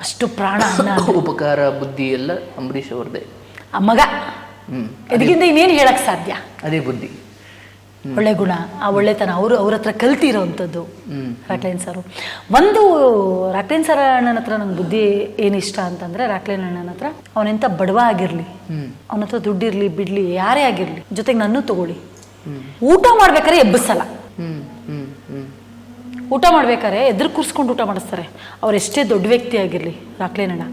ಅಷ್ಟು ಪ್ರಾಣ ಉಪಕಾರ ಬುದ್ಧಿ ಎಲ್ಲ ಅಂಬರೀಶ್ ಅವ್ರದ್ದೇ. ಆ ಮಗ. ಹ್ಮ್ ಇದಕ್ಕಿಂತ ಇನ್ನೇನು ಹೇಳಕ್ ಸಾಧ್ಯ? ಅದೇ ಬುದ್ಧಿ. ಒಳ್ಳೆ ಗುಣ ಆ ಒಳ್ಳೆತನ ಅವರು ಅವ್ರ ಹತ್ರ ಕಲ್ತಿರೋವಂಥದ್ದು ರಾಕ್ಲೈನ್ ಸಾರು. ಒಂದು ರಾಕ್ಲೈನ್ ಸರ್ ಅಣ್ಣನ ಹತ್ರ ನಂಗೆ ಬುದ್ಧಿ ಏನು ಇಷ್ಟ ಅಂತಂದ್ರೆ ರಾಕ್ಲೈನ್ ಅಣ್ಣನ ಹತ್ರ ಅವನೆಂತ ಬಡವ ಆಗಿರ್ಲಿ ಅವನ ಹತ್ರ ದುಡ್ಡಿರ್ಲಿ ಬಿಡ್ಲಿ ಯಾರೇ ಆಗಿರ್ಲಿ ಜೊತೆಗೆ ನನ್ನೂ ತಗೊಳ್ಳಿ. ಊಟ ಮಾಡ್ಬೇಕಾದ್ರೆ ಎಬ್ಬಿಸಲ್ಲ. ಊಟ ಮಾಡ್ಬೇಕಾದ್ರೆ ಎದುರು ಕೂರಿಸ್ಕೊಂಡು ಊಟ ಮಾಡಿಸ್ತಾರೆ. ಅವ್ರು ಎಷ್ಟೇ ದೊಡ್ಡ ವ್ಯಕ್ತಿ ಆಗಿರಲಿ ರಾಕ್ಲೇನಣ್ಣ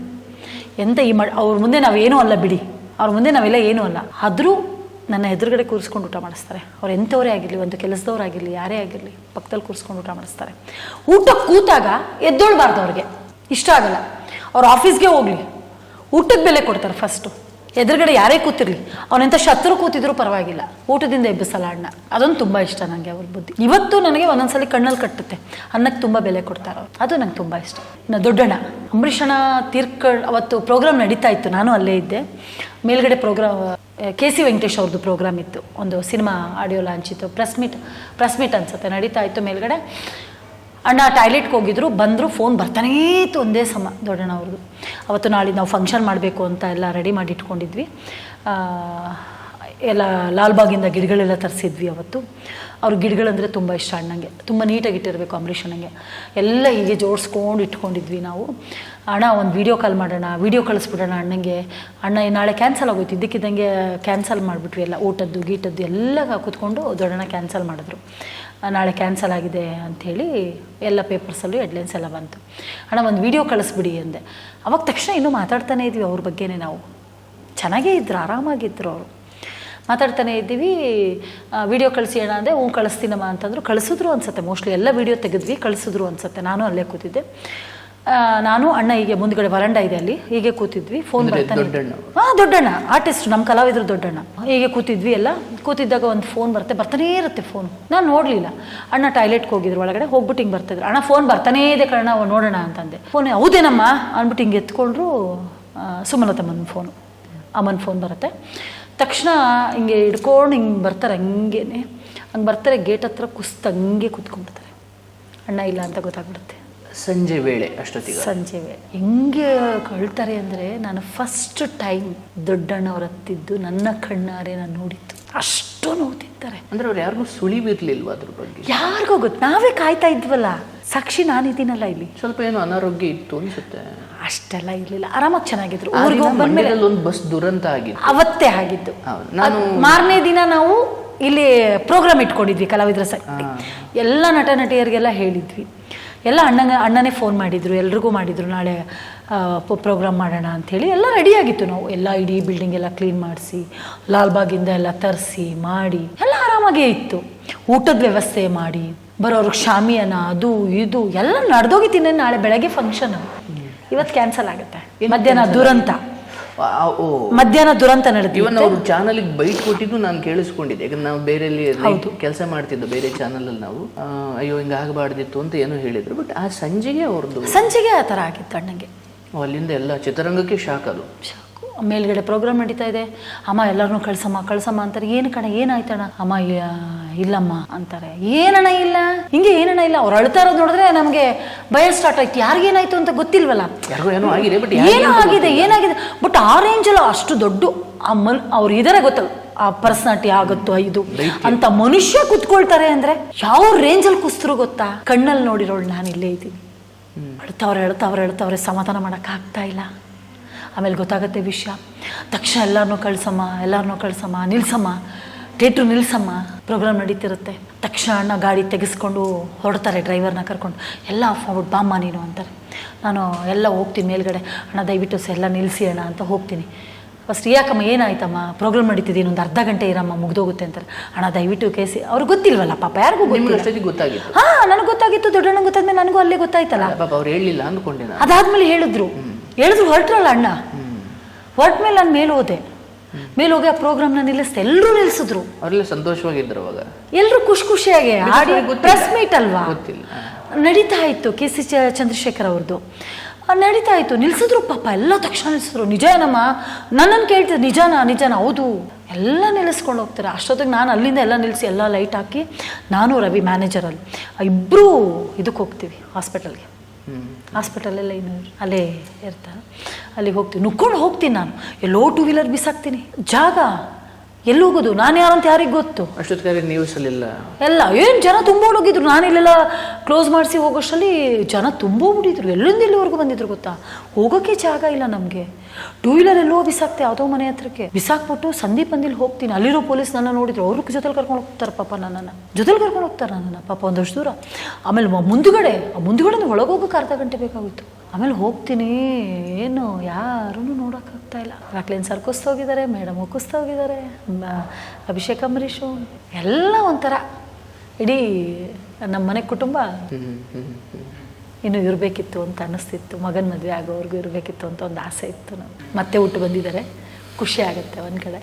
ಎಂತ ಈ ಮ ಅವ್ರ ಮುಂದೆ ನಾವೇನೂ ಅಲ್ಲ ಬಿಡಿ. ಅವ್ರ ಮುಂದೆ ನಾವೆಲ್ಲ ಏನೂ ಅಲ್ಲ. ಆದರೂ ನನ್ನ ಎದುರುಗಡೆ ಕೂರಿಸ್ಕೊಂಡು ಊಟ ಮಾಡಿಸ್ತಾರೆ. ಅವ್ರು ಎಂಥವರೇ ಆಗಿರಲಿ, ಒಂದು ಕೆಲಸದವ್ರಾಗಿರಲಿ ಯಾರೇ ಆಗಿರಲಿ, ಪಕ್ಕದಲ್ಲಿ ಕೂರಿಸ್ಕೊಂಡು ಊಟ ಮಾಡಿಸ್ತಾರೆ. ಊಟ ಕೂತಾಗ ಎದ್ದೊಳ್ಬಾರ್ದು ಅವ್ರಿಗೆ. ಇಷ್ಟ ಆಗಲ್ಲ. ಅವ್ರು ಆಫೀಸ್ಗೆ ಹೋಗಲಿ. ಊಟದ ಬೆಲೆ ಕೊಡ್ತಾರೆ ಫಸ್ಟು ಎದುರುಗಡೆ ಯಾರೇ ಕೂತಿರಲಿ ಅವನೆಂಥ ಶತ್ರು ಕೂತಿದ್ರು ಪರವಾಗಿಲ್ಲ. ಊಟದಿಂದ ಎಬ್ಬಿಸಲ್ಲ ಅಣ್ಣ. ಅದೊಂದು ತುಂಬ ಇಷ್ಟ ನನಗೆ ಅವ್ರ ಬುದ್ಧಿ. ಇವತ್ತು ನನಗೆ ಒಂದೊಂದ್ಸಲಿ ಕಣ್ಣಲ್ಲಿ ಕಟ್ಟುತ್ತೆ. ಅನ್ನಕ್ಕೆ ತುಂಬ ಬೆಲೆ ಕೊಡ್ತಾರೆ ಅವ್ರು. ಅದು ನಂಗೆ ತುಂಬ ಇಷ್ಟ. ಇನ್ನು ದೊಡ್ಡಣ್ಣ ಅಂಬರೀಷಣ ತೀರ್ಕೊಂಡ್ ಅವತ್ತು ಪ್ರೋಗ್ರಾಮ್ ನಡೀತಾ ಇತ್ತು. ನಾನು ಅಲ್ಲೇ ಇದ್ದೆ. ಮೇಲ್ಗಡೆ ಪ್ರೋಗ್ರಾಮ್ ಕೆ ಸಿ ವೆಂಕಟೇಶ್ ಅವ್ರದ್ದು ಪ್ರೋಗ್ರಾಮ್ ಇತ್ತು. ಒಂದು ಸಿನಿಮಾ ಆಡಿಯೋ ಲಾಂಚ್ ಇತ್ತು. ಪ್ರೆಸ್ ಮೀಟ್ ಪ್ರೆಸ್ ಮೀಟ್ ಅನ್ಸುತ್ತೆ. ನಡೀತಾ ಇತ್ತು ಮೇಲ್ಗಡೆ. ಅಣ್ಣ ಟಾಯ್ಲೆಟ್ಗೆ ಹೋಗಿದ್ರು. ಬಂದರು ಫೋನ್ ಬರ್ತಾನೇ ಇತ್ತು ಒಂದೇ ಸಮ ದೊಡ್ಡಣ್ಣ ಅವ್ರದ್ದು ಅವತ್ತು ನಾಳೆ ನಾವು ಫಂಕ್ಷನ್ ಮಾಡಬೇಕು ಅಂತ ಎಲ್ಲ ರೆಡಿ ಮಾಡಿ ಇಟ್ಕೊಂಡಿದ್ವಿ. ಎಲ್ಲ ಲಾಲ್ಬಾಗಿಂದ ಗಿಡಗಳೆಲ್ಲ ತರಿಸಿದ್ವಿ ಅವತ್ತು. ಅವ್ರ ಗಿಡಗಳಂದರೆ ತುಂಬ ಇಷ್ಟ ಅಣ್ಣಂಗೆ. ತುಂಬ ನೀಟಾಗಿ ಇಟ್ಟಿರಬೇಕು ಅಂಬರೀಷ್ ಅಣ್ಣಂಗೆ. ಎಲ್ಲ ಹೀಗೆ ಜೋಡಿಸ್ಕೊಂಡು ಇಟ್ಕೊಂಡಿದ್ವಿ ನಾವು. ಅಣ್ಣ, ಒಂದು ವೀಡಿಯೋ ಕಾಲ್ ಮಾಡೋಣ ವೀಡಿಯೋ ಕಳಿಸ್ಬಿಡೋಣ ಅಣ್ಣಂಗೆ. ಅಣ್ಣ ನಾಳೆ ಕ್ಯಾನ್ಸಲ್ ಆಗೋಯ್ತು, ಇದ್ದಕ್ಕಿದ್ದಂಗೆ ಕ್ಯಾನ್ಸಲ್ ಮಾಡಿಬಿಟ್ವಿ ಎಲ್ಲ, ಊಟದ್ದು, ಗೀಟದ್ದು ಎಲ್ಲ ಕೂತ್ಕೊಂಡು ದೊಡ್ಡಣ್ಣ ಕ್ಯಾನ್ಸಲ್ ಮಾಡಿದ್ರು. ನಾಳೆ ಕ್ಯಾನ್ಸಲ್ ಆಗಿದೆ ಅಂಥೇಳಿ ಎಲ್ಲ ಪೇಪರ್ಸಲ್ಲೂ ಎಡ್ಲೈನ್ಸ್ ಎಲ್ಲ ಬಂತು. ಅಣ್ಣ, ಒಂದು ವೀಡಿಯೋ ಕಳಿಸ್ಬಿಡಿ ಅಂದೆ. ಅವಾಗ ತಕ್ಷಣ ಇನ್ನೂ ಮಾತಾಡ್ತಾನೆ ಇದ್ವಿ ಅವ್ರ ಬಗ್ಗೆನೇ ನಾವು. ಚೆನ್ನಾಗೇ ಇದ್ರು ಆರಾಮಾಗಿದ್ದರು ಅವರು. ಮಾತಾಡ್ತಾನೆ ಇದ್ದೀವಿ ವಿಡಿಯೋ ಕಳಿಸಿ ಅಣ್ಣ ಅಂದರೆ ಹ್ಞೂ ಕಳಿಸ್ತೀನಮ್ಮ ಅಂತಂದ್ರು. ಕಳಿಸಿದ್ರು ಅನ್ಸುತ್ತೆ ಮೋಸ್ಟ್ಲಿ ಎಲ್ಲ ವಿಡಿಯೋ ತೆಗೆದ್ವಿ, ಕಳಿಸಿದ್ರು ಅನ್ಸುತ್ತೆ. ನಾನು ಅಲ್ಲೇ ಕೂತಿದ್ದೆ. ನಾನು ಅಣ್ಣ ಹೀಗೆ ಮುಂದ್ಗಡೆ ವರಂಡ ಇದೆ ಅಲ್ಲಿ. ಹೀಗೆ ಕೂತಿದ್ವಿ. ಫೋನ್ ಬರ್ತಾನೆ ಹಾ ದೊಡ್ಡಣ್ಣ. ಆರ್ಟಿಸ್ಟ್ ನಮ್ಮ ಕಲಾವಿದ್ರು ದೊಡ್ಡಣ್ಣ. ಹೀಗೆ ಕೂತಿದ್ವಿ ಎಲ್ಲ. ಕೂತಿದ್ದಾಗ ಒಂದು ಫೋನ್ ಬರುತ್ತೆ. ಬರ್ತಾನೇ ಇರುತ್ತೆ ಫೋನ್ ನಾನು ನೋಡಲಿಲ್ಲ. ಅಣ್ಣ ಟಾಯ್ಲೆಟ್ಗೆ ಹೋಗಿದ್ರು ಒಳಗಡೆ. ಹೋಗ್ಬಿಟ್ಟು ಹಿಂಗೆ ಬರ್ತಿದ್ರು ಅಣ್ಣ ಫೋನ್ ಬರ್ತಾನೇ ಇದೆ ಕಣ ನೋಡೋಣ ಅಂತಂದೆ. ಫೋನ್ ಹೌದೇನಮ್ಮ? ಅಂದ್ಬಿಟ್ಟು ಹಿಂಗೆ ಎತ್ಕೊಂಡ್ರು ಸುಮಲತಮ್ಮನ ಫೋನು ಅಮ್ಮನ ಫೋನ್ ಬರುತ್ತೆ. ತಕ್ಷಣ ಹಿಂಗೆ ಹಿಡ್ಕೊಂಡು ಹಿಂಗೆ ಬರ್ತಾರೆ ಹಂಗೇನೆ. ಹಂಗೆ ಬರ್ತಾರೆ ಗೇಟ್ ಹತ್ರ ಕುಸ್ತ ಹಂಗೆ ಕೂತ್ಕೊಂಡ್ಬಿಡ್ತಾರೆ. ಅಣ್ಣ ಇಲ್ಲ ಅಂತ ಗೊತ್ತಾಗ್ಬಿಡುತ್ತೆ. ಸಂಜೆ ವೇಳೆ ಅಷ್ಟೊತ್ತಿಗೆ. ಸಂಜೆ ವೇಳೆ. ಹೆಂಗೆ ಕಳ್ತಾರೆ ಅಂದರೆ ನಾನು ಫಸ್ಟ್ ಟೈಮ್ ದೊಡ್ಡಣ್ಣವ್ರ ಹತ್ತಿದ್ದು ನನ್ನ ಕಣ್ಣಾರೆ ನಾನು ನೋಡಿದ್ದು. ಅಷ್ಟು ನೋವು ತಿಂತಾರೆ ಅಂದ್ರೆ ಅವ್ರು ಯಾರಿಗೂ ಸುಳಿವಿರ್ಲಿಲ್ವಾ ಅದ್ರ ಬಗ್ಗೆ? ಯಾರಿಗೂ ಗೊತ್ತು. ನಾವೇ ಕಾಯ್ತಾ ಇದ್ವಲ್ಲ. ಸಾಕ್ಷಿ ನಾನಿದ್ದೀನಲ್ಲ ಇಲ್ಲಿ. ಸ್ವಲ್ಪ ಏನೋ ಅನಾರೋಗ್ಯ ಇತ್ತು ಅನ್ಸುತ್ತೆ. ಅಷ್ಟೆಲ್ಲ ಇರಲಿಲ್ಲ. ಆರಾಮಾಗಿ ಚೆನ್ನಾಗಿದ್ರು. ಒಂದು ಬಸ್ ದುರಂತ ಆಗಿತ್ತು. ಅವತ್ತೇ ಆಗಿದ್ದು. ನಾನು ಮಾರನೇ ದಿನ ನಾವು ಇಲ್ಲಿ ಪ್ರೋಗ್ರಾಮ್ ಇಟ್ಕೊಂಡಿದ್ವಿ ಕಲಾವಿದರ ಸ ಎಲ್ಲ ನಟ ನಟಿಯರಿಗೆಲ್ಲ ಹೇಳಿದ್ವಿ. ಎಲ್ಲ ಅಣ್ಣನ ಅಣ್ಣನೇ ಫೋನ್ ಮಾಡಿದರು ಎಲ್ರಿಗೂ ಮಾಡಿದರು ನಾಳೆ ಪ್ರೋಗ್ರಾಮ್ ಮಾಡೋಣ ಅಂಥೇಳಿ ಎಲ್ಲ ರೆಡಿಯಾಗಿತ್ತು ನಾವು. ಎಲ್ಲ ಇಡೀ ಬಿಲ್ಡಿಂಗ್ ಎಲ್ಲ ಕ್ಲೀನ್ ಮಾಡಿಸಿ ಲಾಲ್ಬಾಗಿಂದ ಎಲ್ಲ ತರಿಸಿ ಮಾಡಿ ಎಲ್ಲ ಆರಾಮಾಗೇ ಇತ್ತು. ಊಟದ ವ್ಯವಸ್ಥೆ ಮಾಡಿ ಬರೋರ್ಗೆ ಶಾಮಿಯಾನ ಅದು ಇದು ಎಲ್ಲ ನಡೆದೋಗಿದ್ದೀನಿ ನಾಳೆ ಬೆಳಗ್ಗೆ ಫಂಕ್ಷನ್ ಇವತ್ತು ಕ್ಯಾನ್ಸಲ್ ಆಗುತ್ತೆ. ಮಧ್ಯಾಹ್ನ ದುರಂತ. ಮಧ್ಯಾಹ್ನ ದುರಂತ ನಡೆದಿತ್ತು ಇವನ್ ಅವ್ರು ಚಾನಲ್ಗೆ ಬೈಟ್ ಕೊಟ್ಟಿದ್ದು ನಾನು ಕೇಳಿಸ್ಕೊಂಡಿದ್ದೆ. ಯಾಕಂದ್ರೆ ನಾವು ಬೇರೆ ಕೆಲಸ ಮಾಡ್ತಿದ್ದು ಬೇರೆ ಚಾನಲ್ ಅಲ್ಲಿ ನಾವು. ಅಯ್ಯೋ ಹಿಂಗ ಆಗಬಾರ್ದಿತ್ತು ಅಂತ ಏನೋ ಹೇಳಿದ್ರು. ಬಟ್ ಆ ಸಂಜೆಗೆ ಅವ್ರದ್ದು ಸಂಜೆಗೆ ಆ ತರ ಆಗಿತ್ತು ಅಣ್ಣಂಗೆ. ಅಲ್ಲಿಂದ ಎಲ್ಲ ಚಿತ್ರರಂಗಕ್ಕೆ ಶಾಕ್ ಅದು. ಶಾಕು. ಮೇಲ್ಗಡೆ ಪ್ರೋಗ್ರಾಮ್ ನಡೀತಾ ಇದೆ. ಅಮ್ಮ ಎಲ್ಲರನ್ನೂ ಕಳ್ಸಮ್ಮ ಕಳ್ಸಮ್ಮ ಅಂತಾರೆ. ಏನು ಕಣ ಏನಾಯ್ತಣ್ಣ? ಅಮ್ಮ ಇಲ್ಲಮ್ಮ ಅಂತಾರೆ. ಏನಣ್ಣ ಇಲ್ಲ? ಹಿಂಗೆ ಏನಣ್ಣ ಇಲ್ಲ? ಅವ್ರು ಅಳ್ತಾ ಇರೋದು ನೋಡಿದ್ರೆ ನಮಗೆ ಭಯ ಸ್ಟಾರ್ಟ್ ಆಯ್ತು. ಯಾರಿಗೇನಾಯ್ತು ಅಂತ ಗೊತ್ತಿಲ್ವಲ್ಲ? ಯಾರಿಗೋ ಏನೋ ಆಗಿದೆ ಬಟ್ ಏನೋ ಆಗಿದೆ ಏನಾಗಿದೆ? ಬಟ್ ಆ ಅಲ್ಲ ಅಷ್ಟು ದೊಡ್ಡ ಆ ಮನ್ ಅವ್ರು ಇದಾರೆ ಗೊತ್ತಲ್ಲ ಆ ಪರ್ಸನಾಲಿಟಿ ಆಗುತ್ತೋ ಇದು? ಅಂತ ಮನುಷ್ಯ ಕುತ್ಕೊಳ್ತಾರೆ ಅಂದ್ರೆ ಯಾವ ರೇಂಜಲ್ಲಿ ಕುಸ್ತರು ಗೊತ್ತಾ? ಕಣ್ಣಲ್ಲಿ ನೋಡಿರೋಳು ನಾನು ಇಲ್ಲೇ ಇದ್ದೀನಿ. ಅಳ್ತಾವ್ರೆ ಅಳ್ತಾವ್ರೆ ಅಳ್ತಾವ್ರೆ ಸಮಾಧಾನ ಮಾಡಕ್ ಆಗ್ತಾ ಇಲ್ಲ. ಆಮೇಲೆ ಗೊತ್ತಾಗತ್ತೆ ವಿಷಯ. ತಕ್ಷಣ ಎಲ್ಲರನ್ನೂ ಕಳ್ಸಮ್ಮ ಎಲ್ಲರನ್ನೂ ಕಳ್ಸಮ್ಮ ನಿಲ್ಸಮ್ಮ. ಥಿಯೇಟ್ರು ನಿಲ್ಸಮ್ಮ. ಪ್ರೋಗ್ರಾಮ್ ನಡೀತಿರುತ್ತೆ. ತಕ್ಷಣ ಅಣ್ಣ ಗಾಡಿ ತೆಗೆಸ್ಕೊಂಡು ಹೊರಡ್ತಾರೆ ಡ್ರೈವರ್ನ ಕರ್ಕೊಂಡು. ಎಲ್ಲ ಆಫ್ ಬಾಮ್ಮ ನೀನು ಅಂತಾರೆ. ನಾನು ಎಲ್ಲ ಹೋಗ್ತೀನಿ ಮೇಲ್ಗಡೆ. ಅಣ್ಣ ದಯವಿಟ್ಟು ಸಹ ಎಲ್ಲ ನಿಲ್ಲಿಸಿ ಅಣ್ಣ ಅಂತ ಹೋಗ್ತೀನಿ. ಫಸ್ಟ್ ಯಾಕಮ್ಮ ಏನಾಯ್ತಮ್ಮ? ಪ್ರೋಗ್ರಾಮ್ ನಡೀತಿದೆ ಇನ್ನೊಂದು ಅರ್ಧ ಗಂಟೆ ಇರಮ್ಮ ಮುಗ್ದೋಗುತ್ತೆ ಅಂತಾರೆ. ಅಣ್ಣ ದಯವಿಟ್ಟು ಕೇಸಿ. ಅವ್ರಿಗೆ ಗೊತ್ತಿಲ್ವಲ್ಲ ಪಾಪ ಯಾರಿಗೂ ಗೊತ್ತಾಗಿತ್ತು. ಹಾಂ ನನಗೆ ಗೊತ್ತಾಗಿತ್ತು ದೊಡ್ಡಣ್ಣ ಗೊತ್ತಾದ್ಮೇಲೆ ನನಗೂ ಅಲ್ಲೇ ಗೊತ್ತಾಯ್ತಲ್ಲ. ಪಾಪ ಅವ್ರು ಹೇಳಿಲ್ಲ ಅಂದ್ಕೊಂಡೆ ಅದಾದ್ಮೇಲೆ ಹೇಳಿದ್ರು. ಹೇಳಿದ್ರು ಹೊರಟ್ರಲ್ಲ ಅಣ್ಣ. ಹೊರಟ್ಮೇಲೆ ನಾನು ಮೇಲೆ ಹೋದೆ. ಮೇಲೆ ಹೋಗಿ ಆ ಪ್ರೋಗ್ರಾಮ್ನ ನಿಲ್ಲಿಸ್ತಾ ಎಲ್ಲರೂ ನಿಲ್ಸಿದ್ರು. ಅವರೆಲ್ಲ ಸಂತೋಷವಾಗಿದ್ರು ಅವಾಗ. ಎಲ್ಲರೂ ಖುಷಿ ಖುಷಿಯಾಗಿ ಆಡಿ. ಪ್ರೆಸ್ ಮೀಟ್ ಅಲ್ವಾ. ನಡೀತಾ ಇತ್ತು ಕೆ ಸಿ ಚಂದ್ರಶೇಖರ್ ಅವ್ರದ್ದು ನಡೀತಾ ಇತ್ತು. ನಿಲ್ಸಿದ್ರು ಪಾಪ ಎಲ್ಲ ತಕ್ಷಣ ನಿಲ್ಸಿದ್ರು. ನಿಜ ನನ್ನನ್ ನನ್ನನ್ನು ಕೇಳ್ತಿದ್ರು ನಿಜಾನ ನಿಜಾನ ಹೌದು. ಎಲ್ಲ ನಿಲ್ಲಿಸ್ಕೊಂಡು ಹೋಗ್ತಾರೆ. ಅಷ್ಟೊತ್ತಿಗೆ ನಾನು ಅಲ್ಲಿಂದ ಎಲ್ಲ ನಿಲ್ಲಿಸಿ ಎಲ್ಲ ಲೈಟ್ ಹಾಕಿ ನಾನು ರವಿ ಮ್ಯಾನೇಜರಲ್ಲಿ ಇಬ್ಬರೂ ಇದಕ್ಕೆ ಹೋಗ್ತೀವಿ ಹಾಸ್ಪಿಟಲ್ಗೆ ಹಾಸ್ಪಿಟಲೆಲ್ಲ ಇನ್ನು ಅಲ್ಲೇ ಇರ್ತಾರೆ ಅಲ್ಲಿಗೆ ಹೋಗ್ತೀನಿ. ನುಕ್ಕೊಂಡು ಹೋಗ್ತೀನಿ ನಾನು. ಎಲ್ಲೋ ಟೂ ವೀಲರ್ ಬಿಸಾಕ್ತೀನಿ. ಜಾಗ. ಎಲ್ಲಿ ಹೋಗೋದು? ನಾನು ಅಂತ ಯಾರಿಗೆ ಗೊತ್ತು? ಅಷ್ಟೊತ್ತಿಗೆ ನ್ಯೂಸಲ್ಲಿಲ್ಲ ಎಲ್ಲ ಏನು ಜನ ತುಂಬೋಡೋಗಿದ್ರು ನಾನು ಇಲ್ಲೆಲ್ಲ ಕ್ಲೋಸ್ ಮಾಡಿಸಿ ಹೋಗೋಷ್ಟರಲ್ಲಿ ಜನ ತುಂಬೋಗ್ಬಿಟ್ಟಿದ್ರು ಎಲ್ಲೊಂದು ಎಲ್ಲಿವರೆಗೂ ಬಂದಿದ್ರು ಗೊತ್ತಾ? ಹೋಗೋಕ್ಕೆ ಜಾಗ ಇಲ್ಲ ನಮಗೆ. ಟೂ ವೀಲರ್ ಎಲ್ಲೋ ಬಿಸಾಕ್ತೆ ಯಾವುದೋ ಮನೆ ಹತ್ರಕ್ಕೆ. ಬಿಸಾಕ್ಬಿಟ್ಟು ಸಂದೀಪ್ ಅಂದಿಲ್ಲಿ ಹೋಗ್ತೀನಿ. ಅಲ್ಲಿರೋ ಪೊಲೀಸ್ ನನ್ನ ನೋಡಿದ್ರು. ಅವ್ರ ಜೊತೆಲಿ ಕರ್ಕೊಂಡು ಹೋಗ್ತಾರೆ ಪಾಪ ನನ್ನನ್ನು. ಜೊತೆಲಿ ಕರ್ಕೊಂಡು ಹೋಗ್ತಾರೆ ನನ್ನನ್ನು. ಪಾಪ ಒಂದಷ್ಟು ದೂರ. ಆಮೇಲೆ ಮುಂದುಗಡೆ ಆ ಮುಂದುಗಡೆ ಒಳಗೋಗಕ್ಕೆ ಹೋಗೋಕೆ ಅರ್ಧ ಗಂಟೆ ಬೇಕಾಗಿತ್ತು ಆಮೇಲೆ ಹೋಗ್ತೀನಿ. ಏನು ಯಾರೂ ನೋಡೋಕ್ಕಾಗ್ತಾ ಇಲ್ಲ. ರಾಕ್ಲೇನ್ ಸರ್ ಕುಸ್ತಾ ಹೋಗಿದ್ದಾರೆ ಮೇಡಮ್ ಕುಸ್ತಾ ಹೋಗಿದ್ದಾರೆ ಮ- ಅಭಿಷೇಕ್ ಅಂಬರೀಶು ಎಲ್ಲ ಒಂಥರ. ಇಡೀ ನಮ್ಮ ಮನೆ ಕುಟುಂಬ ಇನ್ನು ಇರಬೇಕಿತ್ತು ಅಂತ ಅನ್ನಿಸ್ತಿತ್ತು. ಮಗನ ಮದುವೆ ಆಗೋವರೆಗೂ ಇರಬೇಕಿತ್ತು ಅಂತ ಒಂದು ಆಸೆ ಇತ್ತು ನಾನು ಮತ್ತೆ ಹುಟ್ಟು ಬಂದಿದ್ದಾರೆ. ಖುಷಿ ಆಗುತ್ತೆ ಒಂದು ಕಡೆ.